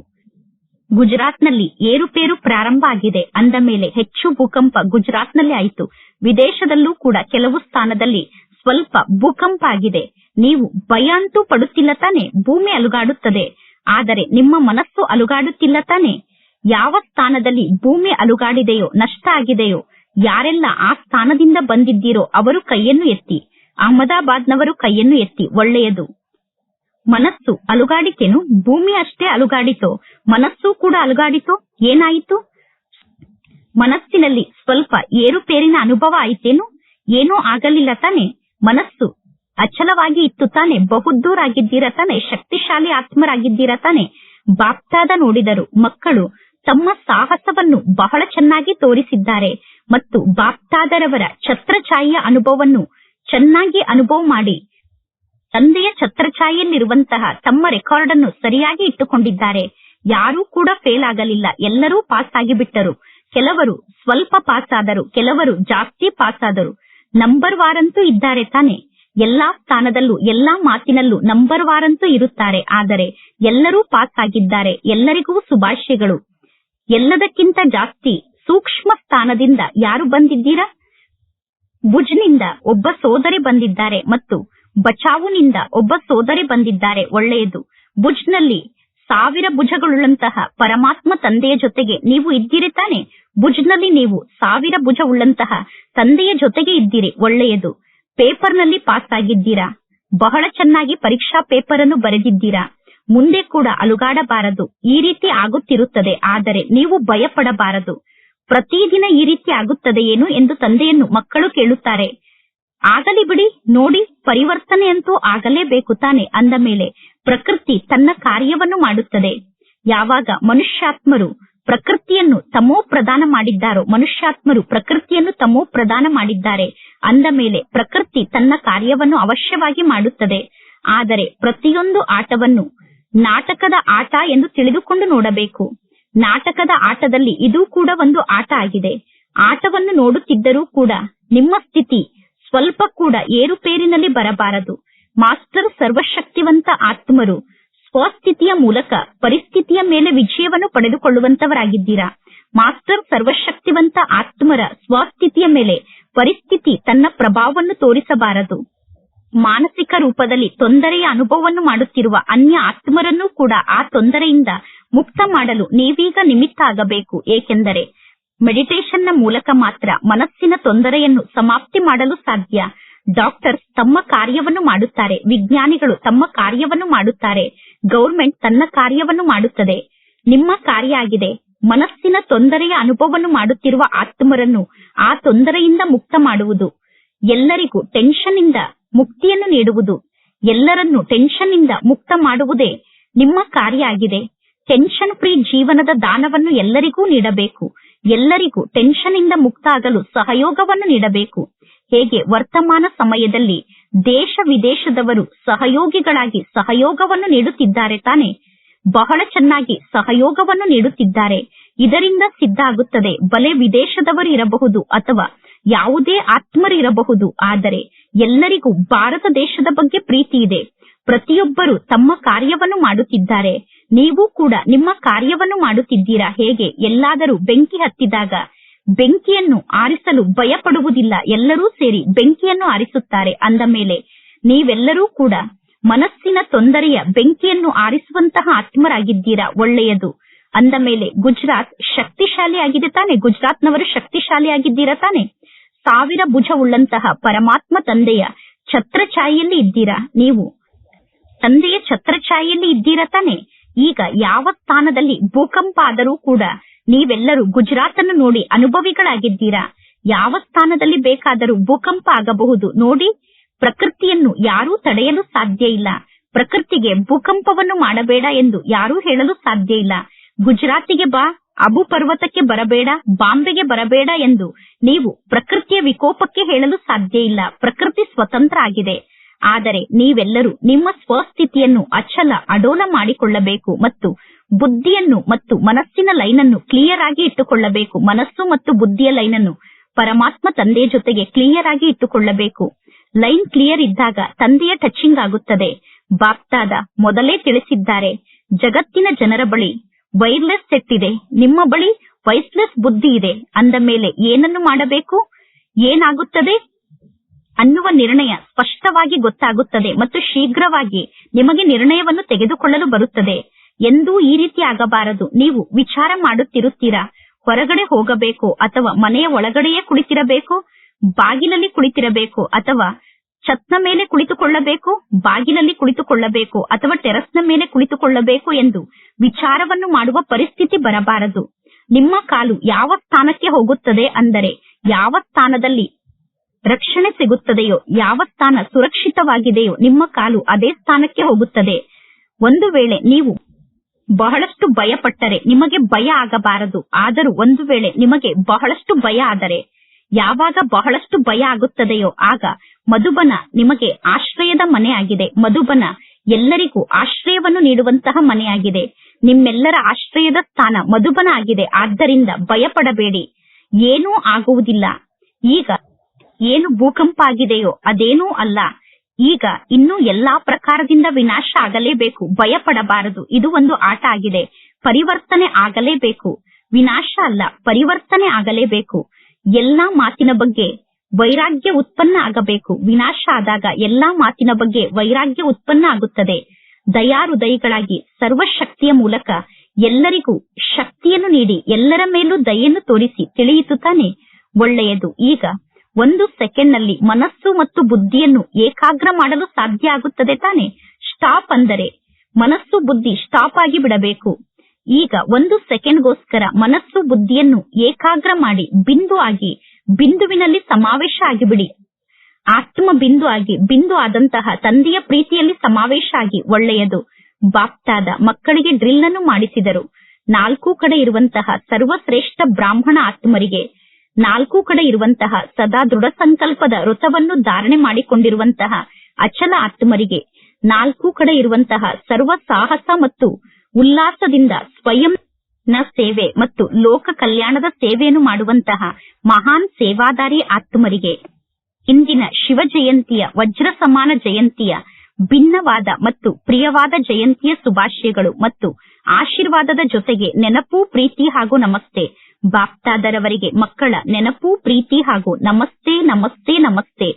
ಗುಜರಾತ್ನಲ್ಲಿ ಏರುಪೇರು ಪ್ರಾರಂಭ ಆಗಿದೆ. ಅಂದ ಮೇಲೆ ಹೆಚ್ಚು ಭೂಕಂಪ ಗುಜರಾತ್ನಲ್ಲಿ ಆಯಿತು. ವಿದೇಶದಲ್ಲೂ ಕೂಡ ಕೆಲವು ಸ್ಥಾನದಲ್ಲಿ ಸ್ವಲ್ಪ ಭೂಕಂಪ ಆಗಿದೆ. ನೀವು ಭಯ ಅಂತೂ ಪಡುತ್ತಿಲ್ಲ ತಾನೆ? ಭೂಮಿ ಅಲುಗಾಡುತ್ತದೆ. ಆದರೆ ನಿಮ್ಮ ಮನಸ್ಸು ಅಲುಗಾಡುತ್ತಿಲ್ಲ ತಾನೆ? ಯಾವ ಸ್ಥಾನದಲ್ಲಿ ಭೂಮಿ ಅಲುಗಾಡಿದೆಯೋ, ನಷ್ಟ ಆಗಿದೆಯೋ, ಯಾರೆಲ್ಲ ಆ ಸ್ಥಾನದಿಂದ ಬಂದಿದ್ದೀರೋ ಅವರು ಕೈಯನ್ನು ಎತ್ತಿ. ಅಹಮದಾಬಾದ್ನವರು ಕೈಯನ್ನು ಎತ್ತಿ. ಒಳ್ಳೆಯದು. ಮನಸ್ಸು ಅಲುಗಾಡಿಕೆನು ಭೂಮಿ ಅಷ್ಟೇ ಅಲುಗಾಡಿತೋ. ಮನಸ್ಸು ಕೂಡ ಅಲುಗಾಡಿತೋ. ಏನಾಯಿತು? ಮನಸ್ಸಿನಲ್ಲಿ ಸ್ವಲ್ಪ ಏರುಪೇರಿನ ಅನುಭವ ಆಯಿತೇನು? ಏನೂ ಆಗಲಿಲ್ಲ ತಾನೆ. ಮನಸ್ಸು ಅಚಲವಾಗಿ ಇತ್ತು ತಾನೆ. ಬಹುದೂರ ಆಗಿದ್ದೀರ ತಾನೆ. ಶಕ್ತಿಶಾಲಿ ಆತ್ಮರಾಗಿದ್ದೀರ ತಾನೆ. ಬಾಪ್ತಾದ ನೋಡಿದರು ಮಕ್ಕಳು ತಮ್ಮ ಸಾಹಸವನ್ನು ಬಹಳ ಚೆನ್ನಾಗಿ ತೋರಿಸಿದ್ದಾರೆ ಮತ್ತು ಬಾಪ್ತಾದರವರ ಛತ್ರಛಾಯಿಯ ಅನುಭವವನ್ನು ಚೆನ್ನಾಗಿ ಅನುಭವ ಮಾಡಿ. ತಂದೆಯ ಛತ್ರಛಾಯೆಯಲ್ಲಿರುವಂತಹ ತಮ್ಮ ರೆಕಾರ್ಡ್ ಅನ್ನು ಸರಿಯಾಗಿ ಇಟ್ಟುಕೊಂಡಿದ್ದಾರೆ. ಯಾರೂ ಕೂಡ ಫೇಲ್ ಆಗಲಿಲ್ಲ. ಎಲ್ಲರೂ ಪಾಸ್ ಆಗಿಬಿಟ್ಟರು. ಕೆಲವರು ಸ್ವಲ್ಪ ಪಾಸ್ ಆದರು. ಕೆಲವರು ಜಾಸ್ತಿ ಪಾಸ್ ಆದರು. ನಂಬರ್ ವಾರಂತೂ ಇದ್ದಾರೆ ತಾನೆ. ಎಲ್ಲಾ ಸ್ಥಾನದಲ್ಲೂ, ಎಲ್ಲಾ ಮಾತಿನಲ್ಲೂ ನಂಬರ್ ವಾರಂತೂ ಇರುತ್ತಾರೆ. ಆದರೆ ಎಲ್ಲರೂ ಪಾಸ್ ಆಗಿದ್ದಾರೆ. ಎಲ್ಲರಿಗೂ ಶುಭಾಶಯಗಳು. ಎಲ್ಲದಕ್ಕಿಂತ ಜಾಸ್ತಿ ಸೂಕ್ಷ್ಮ ಸ್ಥಾನದಿಂದ ಯಾರು ಬಂದಿದ್ದೀರಾ? ಭುಜ್ನಿಂದ ಒಬ್ಬ ಸೋದರಿ ಬಂದಿದ್ದಾರೆ. ಮತ್ತು ಬಚಾವುನಿಂದ ಒಬ್ಬ ಸೋದರಿ ಬಂದಿದ್ದಾರೆ, ಒಳ್ಳೆಯದು. ಭುಜ್ನಲ್ಲಿ ಸಾವಿರ ಭುಜಗಳುಳ್ಳಂತಹ ಪರಮಾತ್ಮ ತಂದೆಯ ಜೊತೆಗೆ ನೀವು ಇದ್ದೀರಿ ತಾನೆ? ಭುಜ್ನಲ್ಲಿ ನೀವು ಸಾವಿರ ಭುಜವುಳ್ಳಂತಹ ತಂದೆಯ ಜೊತೆಗೆ ಇದ್ದೀರಿ, ಒಳ್ಳೆಯದು. ಪೇಪರ್ನಲ್ಲಿ ಪಾಸ್ ಆಗಿದ್ದೀರಾ ಬಹಳ ಚೆನ್ನಾಗಿ ಪರೀಕ್ಷಾ ಪೇಪರ್ ಅನ್ನು ಬರೆದಿದ್ದೀರಾ? ಮುಂದೆ ಕೂಡ ಅಲುಗಾಡಬಾರದು. ಈ ರೀತಿ ಆಗುತ್ತಿರುತ್ತದೆ, ಆದರೆ ನೀವು ಭಯಪಡಬಾರದು. ಪ್ರತಿದಿನ ಈ ರೀತಿ ಆಗುತ್ತದೆ ಏನು ಎಂದು ತಂದೆಯನ್ನು ಮಕ್ಕಳು ಕೇಳುತ್ತಾರೆ. ಆಗಲಿ ಬಿಡಿ, ನೋಡಿ, ಪರಿವರ್ತನೆ ಅಂತೂ ಆಗಲೇಬೇಕು ತಾನೆ ಅಂದ ಮೇಲೆ ಪ್ರಕೃತಿ ತನ್ನ ಕಾರ್ಯವನ್ನು ಮಾಡುತ್ತದೆ. ಯಾವಾಗ ಮನುಷ್ಯಾತ್ಮರು ಪ್ರಕೃತಿಯನ್ನು ತಮೋ ಪ್ರದಾನ ಮಾಡಿದ್ದಾರೋ, ಮನುಷ್ಯಾತ್ಮರು ಪ್ರಕೃತಿಯನ್ನು ತಮೋ ಪ್ರದಾನ ಮಾಡಿದ್ದಾರೆ ಅಂದ ಮೇಲೆ ಪ್ರಕೃತಿ ತನ್ನ ಕಾರ್ಯವನ್ನು ಅವಶ್ಯವಾಗಿ ಮಾಡುತ್ತದೆ. ಆದರೆ ಪ್ರತಿಯೊಂದು ಆಟವನ್ನು ನಾಟಕದ ಆಟ ಎಂದು ತಿಳಿದುಕೊಂಡು ನೋಡಬೇಕು. ನಾಟಕದ ಆಟದಲ್ಲಿ ಇದು ಕೂಡ ಒಂದು ಆಟ ಆಗಿದೆ. ಆಟವನ್ನು ನೋಡುತ್ತಿದ್ದರೂ ಕೂಡ ನಿಮ್ಮ ಸ್ಥಿತಿ ಸ್ವಲ್ಪ ಕೂಡ ಏರುಪೇರಿನಲ್ಲಿ ಬರಬಾರದು. ಮಾಸ್ಟರ್ ಸರ್ವಶಕ್ತಿವಂತ ಆತ್ಮರು, ಸ್ವಸ್ಥಿತಿಯ ಮೂಲಕ ಪರಿಸ್ಥಿತಿಯ ಮೇಲೆ ವಿಜಯವನ್ನು ಪಡೆದುಕೊಳ್ಳುವಂತವರಾಗಿದ್ದೀರಾ? ಮಾಸ್ಟರ್ ಸರ್ವಶಕ್ತಿವಂತ ಆತ್ಮರ ಸ್ವಸ್ಥಿತಿಯ ಮೇಲೆ ಪರಿಸ್ಥಿತಿ ತನ್ನ ಪ್ರಭಾವವನ್ನು ತೋರಿಸಬಾರದು. ಮಾನಸಿಕ ರೂಪದಲ್ಲಿ ತೊಂದರೆಯ ಅನುಭವವನ್ನು ಮಾಡುತ್ತಿರುವ ಅನ್ಯ ಆತ್ಮರನ್ನೂ ಕೂಡ ಆ ತೊಂದರೆಯಿಂದ ಮುಕ್ತ ಮಾಡಲು ನೀವೀಗ ನಿಮಿತ್ತ ಆಗಬೇಕು. ಏಕೆಂದರೆ ಮೆಡಿಟೇಷನ್ನ ಮೂಲಕ ಮಾತ್ರ ಮನಸ್ಸಿನ ತೊಂದರೆಯನ್ನು ಸಮಾಪ್ತಿ ಮಾಡಲು ಸಾಧ್ಯ. ಡಾಕ್ಟರ್ಸ್ ತಮ್ಮ ಕಾರ್ಯವನ್ನು ಮಾಡುತ್ತಾರೆ. ವಿಜ್ಞಾನಿಗಳು ತಮ್ಮ ಕಾರ್ಯವನ್ನು ಮಾಡುತ್ತಾರೆ. ಗೌರ್ಮೆಂಟ್ ತನ್ನ ಕಾರ್ಯವನ್ನು ಮಾಡುತ್ತದೆ. ನಿಮ್ಮ ಕಾರ್ಯ ಆಗಿದೆ. ಮನಸ್ಸಿನ ತೊಂದರೆಯ ಅನುಭವವನ್ನು ಮಾಡುತ್ತಿರುವ ಆತ್ಮರನ್ನು ಆ ತೊಂದರೆಯಿಂದ ಮುಕ್ತ ಮಾಡುವುದು. ಎಲ್ಲರಿಗೂ ಟೆನ್ಷನ್ ಇಂದ ಮುಕ್ತಿಯನ್ನು ನೀಡುವುದು. ಎಲ್ಲರನ್ನು ಟೆನ್ಷನ್ ಇಂದ ಮುಕ್ತ ಮಾಡುವುದೇ ನಿಮ್ಮ ಕಾರ್ಯ ಆಗಿದೆ. ಟೆನ್ಷನ್ ಫ್ರೀ ಜೀವನದ ದಾನವನ್ನು ಎಲ್ಲರಿಗೂ ನೀಡಬೇಕು. ಎಲ್ಲರಿಗೂ ಟೆನ್ಷನ್ ಇಂದ ಮುಕ್ತ ಆಗಲು ಸಹಯೋಗವನ್ನು ನೀಡಬೇಕು. ಹೇಗೆ? ವರ್ತಮಾನ ಸಮಯದಲ್ಲಿ ದೇಶ ವಿದೇಶದವರು ಸಹಯೋಗಿಗಳಾಗಿ ಸಹಯೋಗವನ್ನು ನೀಡುತ್ತಿದ್ದಾರೆ ತಾನೆ. ಬಹಳ ಚೆನ್ನಾಗಿ ಸಹಯೋಗವನ್ನು ನೀಡುತ್ತಿದ್ದಾರೆ. ಇದರಿಂದ ಸಿದ್ಧ ಆಗುತ್ತದೆ ಬಲೆ ವಿದೇಶದವರು ಇರಬಹುದು ಅಥವಾ ಯಾವುದೇ ಆತ್ಮರು ಇರಬಹುದು. ಆದರೆ ಎಲ್ಲರಿಗೂ ಭಾರತ ದೇಶದ ಬಗ್ಗೆ ಪ್ರೀತಿ ಇದೆ. ಪ್ರತಿಯೊಬ್ಬರು ತಮ್ಮ ಕಾರ್ಯವನ್ನು ಮಾಡುತ್ತಿದ್ದಾರೆ. ನೀವು ಕೂಡ ನಿಮ್ಮ ಕಾರ್ಯವನ್ನು ಮಾಡುತ್ತಿದ್ದೀರಾ? ಹೇಗೆ? ಎಲ್ಲಾದರೂ ಬೆಂಕಿ ಹತ್ತಿದಾಗ ಬೆಂಕಿಯನ್ನು ಆರಿಸಲು ಭಯಪಡುವುದಿಲ್ಲ. ಎಲ್ಲರೂ ಸೇರಿ ಬೆಂಕಿಯನ್ನು ಆರಿಸುತ್ತಾರೆ. ಅಂದ ಮೇಲೆ ನೀವೆಲ್ಲರೂ ಕೂಡ ಮನಸ್ಸಿನ ತೊಂದರೆಯ ಬೆಂಕಿಯನ್ನು ಆರಿಸುವಂತಹ ಆತ್ಮರಾಗಿದ್ದೀರಾ? ಒಳ್ಳೆಯದು. ಅಂದ ಮೇಲೆ ಗುಜರಾತ್ ಶಕ್ತಿಶಾಲಿ ಆಗಿದೆ ತಾನೆ? ಗುಜರಾತ್ನವರು ಶಕ್ತಿಶಾಲಿ ಆಗಿದ್ದೀರಾ ತಾನೆ? ಸಾವಿರ ಭುಜವುಳ್ಳಂತಹ ಪರಮಾತ್ಮ ತಂದೆಯ ಛತ್ರಛಾಯೆಯಲ್ಲಿ ಇದ್ದೀರಾ? ನೀವು ತಂದೆಯ ಛತ್ರಛಾಯೆಯಲ್ಲಿ ಇದ್ದೀರಾ ತಾನೆ? ಈಗ ಯಾವ ಸ್ಥಾನದಲ್ಲಿ ಭೂಕಂಪ ಆದರೂ ಕೂಡ ನೀವೆಲ್ಲರೂ ಗುಜರಾತ್ ಅನ್ನು ನೋಡಿ ಅನುಭವಿಗಳಾಗಿದ್ದೀರಾ? ಯಾವ ಸ್ಥಾನದಲ್ಲಿ ಬೇಕಾದರೂ ಭೂಕಂಪ ಆಗಬಹುದು ನೋಡಿ. ಪ್ರಕೃತಿಯನ್ನು ಯಾರೂ ತಡೆಯಲು ಸಾಧ್ಯ ಇಲ್ಲ. ಪ್ರಕೃತಿಗೆ ಭೂಕಂಪವನ್ನು ಮಾಡಬೇಡ ಎಂದು ಯಾರೂ ಹೇಳಲು ಸಾಧ್ಯ ಇಲ್ಲ. ಗುಜರಾತಿಗೆ ಬಾ, ಅಬು ಪರ್ವತಕ್ಕೆ ಬರಬೇಡ, ಬಾಂಬೆಗೆ ಬರಬೇಡ ಎಂದು ನೀವು ಪ್ರಕೃತಿಯ ವಿಕೋಪಕ್ಕೆ ಹೇಳಲು ಸಾಧ್ಯ ಇಲ್ಲ. ಪ್ರಕೃತಿ ಸ್ವತಂತ್ರ ಆಗಿದೆ. ಆದರೆ ನೀವೆಲ್ಲರೂ ನಿಮ್ಮ ಸ್ವಸ್ಥಿತಿಯನ್ನು ಅಚಲ ಅಡೋಲ ಮಾಡಿಕೊಳ್ಳಬೇಕು ಮತ್ತು ಬುದ್ಧಿಯನ್ನು ಮತ್ತು ಮನಸ್ಸಿನ ಲೈನನ್ನು ಕ್ಲಿಯರ್ ಆಗಿ ಇಟ್ಟುಕೊಳ್ಳಬೇಕು. ಮನಸ್ಸು ಮತ್ತು ಬುದ್ಧಿಯ ಲೈನನ್ನು ಪರಮಾತ್ಮ ತಂದೆಯ ಜೊತೆಗೆ ಕ್ಲಿಯರ್ ಆಗಿ ಇಟ್ಟುಕೊಳ್ಳಬೇಕು. ಲೈನ್ ಕ್ಲಿಯರ್ ಇದ್ದಾಗ ತಂದೆಯ ಟಚಿಂಗ್ ಆಗುತ್ತದೆ. ಬಾಪ್ತಾದ ಮೊದಲೇ ತಿಳಿಸಿದ್ದಾರೆ, ಜಗತ್ತಿನ ಜನರ ಬಳಿ ವೈರ್ಲೆಸ್ ಸೆಟ್ ಇದೆ, ನಿಮ್ಮ ಬಳಿ ವೈಸ್ಲೆಸ್ ಬುದ್ಧಿ ಇದೆ, ಅಂದ ಮೇಲೆ ಏನನ್ನು ಮಾಡಬೇಕು? ಏನಾಗುತ್ತದೆ? ಅನ್ನುವ ನಿರ್ಣಯ ಸ್ಪಷ್ಟವಾಗಿ ಗೊತ್ತಾಗುತ್ತದೆ ಮತ್ತು ಶೀಘ್ರವಾಗಿ ನಿಮಗೆ ನಿರ್ಣಯವನ್ನು ತೆಗೆದುಕೊಳ್ಳಲು ಬರುತ್ತದೆ. ಎಂದೂ ಈ ರೀತಿ ಆಗಬಾರದು. ನೀವು ವಿಚಾರ ಮಾಡುತ್ತಿರುತ್ತೀರಾ? ಹೊರಗಡೆ ಹೋಗಬೇಕು ಅಥವಾ ಮನೆಯ ಒಳಗಡೆಯೇ ಕುಳಿತಿರಬೇಕು? ಬಾಗಿಲಲ್ಲಿ ಕುಳಿತಿರಬೇಕು ಅಥವಾ ಛತ್ನ ಮೇಲೆ ಕುಳಿತುಕೊಳ್ಳಬೇಕು? ಬಾಗಿಲಲ್ಲಿ ಕುಳಿತುಕೊಳ್ಳಬೇಕು ಅಥವಾ ಟೆರಸ್ನ ಮೇಲೆ ಕುಳಿತುಕೊಳ್ಳಬೇಕು ಎಂದು ವಿಚಾರವನ್ನು ಮಾಡುವ ಪರಿಸ್ಥಿತಿ ಬರಬಾರದು. ನಿಮ್ಮ ಕಾಲು ಯಾವ ಸ್ಥಾನಕ್ಕೆ ಹೋಗುತ್ತದೆ ಅಂದರೆ ಯಾವ ಸ್ಥಾನದಲ್ಲಿ ರಕ್ಷಣೆ ಸಿಗುತ್ತದೆಯೋ, ಯಾವ ಸ್ಥಾನ ಸುರಕ್ಷಿತವಾಗಿದೆಯೋ, ನಿಮ್ಮ ಕಾಲು ಅದೇ ಸ್ಥಾನಕ್ಕೆ ಹೋಗುತ್ತದೆ. ಒಂದು ವೇಳೆ ನೀವು ಬಹಳಷ್ಟು ಭಯಪಟ್ಟರೆ ನಿಮಗೆ ಭಯ ಆಗಬಾರದು. ಆದರೂ ಒಂದು ವೇಳೆ ನಿಮಗೆ ಬಹಳಷ್ಟು ಭಯ ಆದರೆ, ಯಾವಾಗ ಬಹಳಷ್ಟು ಭಯ ಆಗುತ್ತದೆಯೋ, ಆಗ ಮಧುಬನ ನಿಮಗೆ ಆಶ್ರಯದ ಮನೆಯಾಗಿದೆ. ಮಧುಬನ ಎಲ್ಲರಿಗೂ ಆಶ್ರಯವನ್ನು ನೀಡುವಂತಹ ಮನೆಯಾಗಿದೆ. ನಿಮ್ಮೆಲ್ಲರ ಆಶ್ರಯದ ಸ್ಥಾನ ಮಧುಬನ ಆಗಿದೆ. ಆದ್ದರಿಂದ ಭಯಪಡಬೇಡಿ. ಏನೂ ಆಗುವುದಿಲ್ಲ. ಈಗ ಏನು ಭೂಕಂಪ ಆಗಿದೆಯೋ ಅದೇನೂ ಅಲ್ಲ. ಈಗ ಇನ್ನು ಎಲ್ಲಾ ಪ್ರಕಾರದಿಂದ ವಿನಾಶ ಆಗಲೇಬೇಕು. ಭಯಪಡಬಾರದು. ಇದು ಒಂದು ಆಟ ಆಗಿದೆ. ಪರಿವರ್ತನೆ ಆಗಲೇಬೇಕು. ವಿನಾಶ ಅಲ್ಲ, ಪರಿವರ್ತನೆ ಆಗಲೇಬೇಕು. ಎಲ್ಲಾ ಮಾತಿನ ಬಗ್ಗೆ ವೈರಾಗ್ಯ ಉತ್ಪನ್ನ ಆಗಬೇಕು. ವಿನಾಶ ಆದಾಗ ಎಲ್ಲಾ ಮಾತಿನ ಬಗ್ಗೆ ವೈರಾಗ್ಯ ಉತ್ಪನ್ನ ಆಗುತ್ತದೆ. ದಯಾರುದಯಿಗಳಾಗಿ ಸರ್ವಶಕ್ತಿಯ ಮೂಲಕ ಎಲ್ಲರಿಗೂ ಶಕ್ತಿಯನ್ನು ನೀಡಿ, ಎಲ್ಲರ ಮೇಲೂ ದಯೆಯನ್ನು ತೋರಿಸಿ ತಿಳಿಯಿತು ತಾನೆ. ಒಳ್ಳೆಯದು. ಈಗ ಒಂದು ಸೆಕೆಂಡ್ನಲ್ಲಿ ಮನಸ್ಸು ಮತ್ತು ಬುದ್ಧಿಯನ್ನು ಏಕಾಗ್ರ ಮಾಡಲು ಸಾಧ್ಯ ಆಗುತ್ತದೆ ತಾನೆ? ಸ್ಟಾಪ್ ಅಂದರೆ ಮನಸ್ಸು ಬುದ್ಧಿ ಸ್ಟಾಪ್ ಆಗಿ ಬಿಡಬೇಕು. ಈಗ ಒಂದು ಸೆಕೆಂಡ್ಗೋಸ್ಕರ ಮನಸ್ಸು ಬುದ್ಧಿಯನ್ನು ಏಕಾಗ್ರ ಮಾಡಿ ಬಿಂದು ಆಗಿ, ಬಿಂದುವಿನಲ್ಲಿ ಸಮಾವೇಶ ಆಗಿಬಿಡಿ. ಆತ್ಮ ಬಿಂದು ಆಗಿ, ಬಿಂದು ಆದಂತಹ ತಂದೆಯ ಪ್ರೀತಿಯಲ್ಲಿ ಸಮಾವೇಶ ಆಗಿ, ಒಳ್ಳೆಯದು. ಬಾಪ್ತಾದ ಮಕ್ಕಳಿಗೆ ಡ್ರಿಲ್ ಅನ್ನು ಮಾಡಿಸಿದರು. ನಾಲ್ಕು ಕಡೆ ಇರುವಂತಹ ಸರ್ವಶ್ರೇಷ್ಠ ಬ್ರಾಹ್ಮಣ ಆತ್ಮರಿಗೆ ನಾಲ್ಕು ಕಡೆ ಇರುವಂತಹ ಸದಾ ದೃಢ ಸಂಕಲ್ಪದ ವೃತವನ್ನು ಧಾರಣೆ ಮಾಡಿಕೊಂಡಿರುವಂತಹ ಅಚಲ ಆತ್ಮರಿಗೆ ನಾಲ್ಕು ಕಡೆ ಇರುವಂತಹ ಸರ್ವ ಸಾಹಸ ಮತ್ತು ಉಲ್ಲಾಸದಿಂದ ಸ್ವಯಂ ನ ಸೇವೆ ಮತ್ತು ಲೋಕ ಕಲ್ಯಾಣದ ಸೇವೆಯನ್ನು ಮಾಡುವಂತಹ ಮಹಾನ್ ಸೇವಾದಾರಿ ಆತ್ಮರಿಗೆ ಇಂದಿನ ಶಿವ ಜಯಂತಿಯ ವಜ್ರ ಸಮಾನ ಜಯಂತಿಯ ಭಿನ್ನವಾದ ಮತ್ತು ಪ್ರಿಯವಾದ ಜಯಂತಿಯ ಶುಭಾಶಯಗಳು ಮತ್ತು ಆಶೀರ್ವಾದದ ಜೊತೆಗೆ ನೆನಪು, ಪ್ರೀತಿ ಹಾಗೂ ನಮಸ್ತೆ. ಬಾಪ್ತಾದರವರಿಗೆ ಮಕ್ಕಳ ನೆನಪು, ಪ್ರೀತಿ ಹಾಗೂ ನಮಸ್ತೆ ನಮಸ್ತೆ ನಮಸ್ತೆ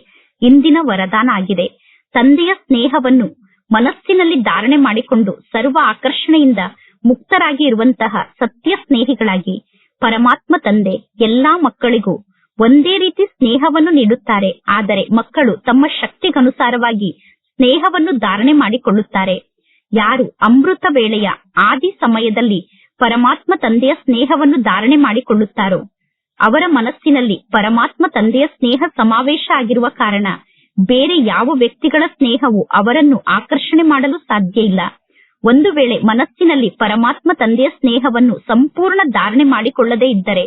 ಇಂದಿನ ವರದಾನ ಆಗಿದೆ. ತಂದೆಯ ಸ್ನೇಹವನ್ನು ಮನಸ್ಸಿನಲ್ಲಿ ಧಾರಣೆ ಮಾಡಿಕೊಂಡು ಸರ್ವ ಆಕರ್ಷಣೆಯಿಂದ ಮುಕ್ತರಾಗಿ ಇರುವಂತಹ ಸತ್ಯ ಸ್ನೇಹಿಗಳಾಗಿ ಪರಮಾತ್ಮ ತಂದೆ ಎಲ್ಲಾ ಮಕ್ಕಳಿಗೂ ಒಂದೇ ರೀತಿ ಸ್ನೇಹವನ್ನು ನೀಡುತ್ತಾರೆ. ಆದರೆ ಮಕ್ಕಳು ತಮ್ಮ ಶಕ್ತಿಗನುಸಾರವಾಗಿ ಸ್ನೇಹವನ್ನು ಧಾರಣೆ ಮಾಡಿಕೊಳ್ಳುತ್ತಾರೆ. ಯಾರು ಅಮೃತ ವೇಳೆಯ ಆದಿ ಸಮಯದಲ್ಲಿ ಪರಮಾತ್ಮ ತಂದೆಯ ಸ್ನೇಹವನ್ನು ಧಾರಣೆ ಮಾಡಿಕೊಳ್ಳುತ್ತಾರೋ? ಅವರ ಮನಸ್ಸಿನಲ್ಲಿ ಪರಮಾತ್ಮ ತಂದೆಯ ಸ್ನೇಹ ಸಮಾವೇಶ ಆಗಿರುವ ಕಾರಣ ಬೇರೆ ಯಾವ ವ್ಯಕ್ತಿಗಳ ಸ್ನೇಹವು ಅವರನ್ನು ಆಕರ್ಷಣೆ ಮಾಡಲು ಸಾಧ್ಯ ಇಲ್ಲ. ಒಂದು ವೇಳೆ ಮನಸ್ಸಿನಲ್ಲಿ ಪರಮಾತ್ಮ ತಂದೆಯ ಸ್ನೇಹವನ್ನು ಸಂಪೂರ್ಣ ಧಾರಣೆ ಮಾಡಿಕೊಳ್ಳದೇ ಇದ್ದರೆ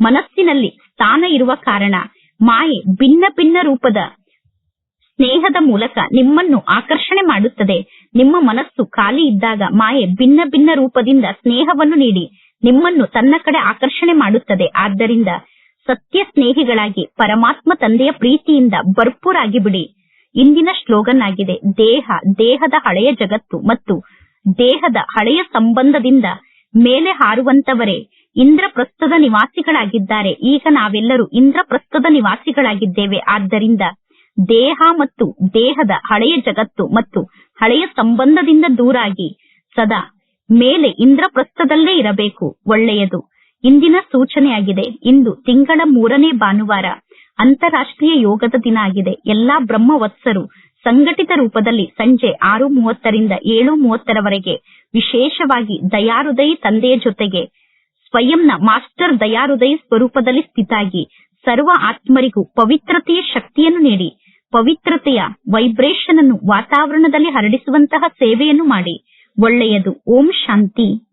ಮನಸ್ಸಿನಲ್ಲಿ ಸ್ಥಾನ ಇರುವ ಕಾರಣ ಮಾಯೆ ಭಿನ್ನ ಭಿನ್ನ ರೂಪದ ಸ್ನೇಹದ ಮೂಲಕ ನಿಮ್ಮನ್ನು ಆಕರ್ಷಣೆ ಮಾಡುತ್ತದೆ. ನಿಮ್ಮ ಮನಸ್ಸು ಖಾಲಿ ಇದ್ದಾಗ ಮಾಯೆ ಭಿನ್ನ ಭಿನ್ನ ರೂಪದಿಂದ ಸ್ನೇಹವನ್ನು ನೀಡಿ, ನಿಮ್ಮನ್ನು ತನ್ನ ಕಡೆ ಆಕರ್ಷಣೆ ಮಾಡುತ್ತದೆ. ಆದ್ದರಿಂದ ಸತ್ಯ ಸ್ನೇಹಿಗಳಾಗಿ ಪರಮಾತ್ಮ ತಂದೆಯ ಪ್ರೀತಿಯಿಂದ ಭರ್ಪೂರಾಗಿ ಬಿಡಿ. ಇಂದಿನ ಸ್ಲೋಗನ್ ಆಗಿದೆ, ದೇಹ, ದೇಹದ ಹಳೆಯ ಜಗತ್ತು ಮತ್ತು ದೇಹದ ಹಳೆಯ ಸಂಬಂಧದಿಂದ ಮೇಲೆ ಹಾರುವಂತವರೇ, ಇಂದ್ರಪ್ರಸ್ಥದ ನಿವಾಸಿಗಳಾಗಿದ್ದಾರೆ. ಈಗ ನಾವೆಲ್ಲರೂ ಇಂದ್ರಪ್ರಸ್ಥದ ನಿವಾಸಿಗಳಾಗಿದ್ದೇವೆ. ಆದ್ದರಿಂದ ದೇಹ ಮತ್ತು ದೇಹದ ಹಳೆಯ ಜಗತ್ತು ಮತ್ತು ಹಳೆಯ ಸಂಬಂಧದಿಂದ ದೂರಾಗಿ ಸದಾ ಮೇಲೆ ಇಂದ್ರಪ್ರಸ್ಥದಲ್ಲೇ ಇರಬೇಕು. ಒಳ್ಳೆಯದು. ಇಂದಿನ ಸೂಚನೆಯಾಗಿದೆ. ಇಂದು ತಿಂಗಳ ಮೂರನೇ ಭಾನುವಾರ ಅಂತಾರಾಷ್ಟ್ರೀಯ ಯೋಗದ ದಿನ ಆಗಿದೆ. ಎಲ್ಲಾ ಬ್ರಹ್ಮವತ್ಸರು ಸಂಘಟಿತ ರೂಪದಲ್ಲಿ ಸಂಜೆ ಆರು ಮೂವತ್ತರಿಂದ ಏಳು ಮೂವತ್ತರವರೆಗೆ ವಿಶೇಷವಾಗಿ ದಯಾರುದಯಿ ತಂದೆಯ ಜೊತೆಗೆ ಸ್ವಯಂನ ಮಾಸ್ಟರ್ ದಯಾರುದಯಿ ಸ್ವರೂಪದಲ್ಲಿ ಸ್ಥಿತಾಗಿ ಸರ್ವ ಆತ್ಮರಿಗೂ ಪವಿತ್ರತೆಯ ಶಕ್ತಿಯನ್ನು ನೀಡಿ. ಪವಿತ್ರತೆಯ ವೈಬ್ರೇಷನ್ ಅನ್ನು ವಾತಾವರಣದಲ್ಲಿ ಹರಡಿಸುವಂತಹ ಸೇವೆಯನ್ನು ಮಾಡಿ. ಒಳ್ಳೆಯದು. ಓಂ ಶಾಂತಿ.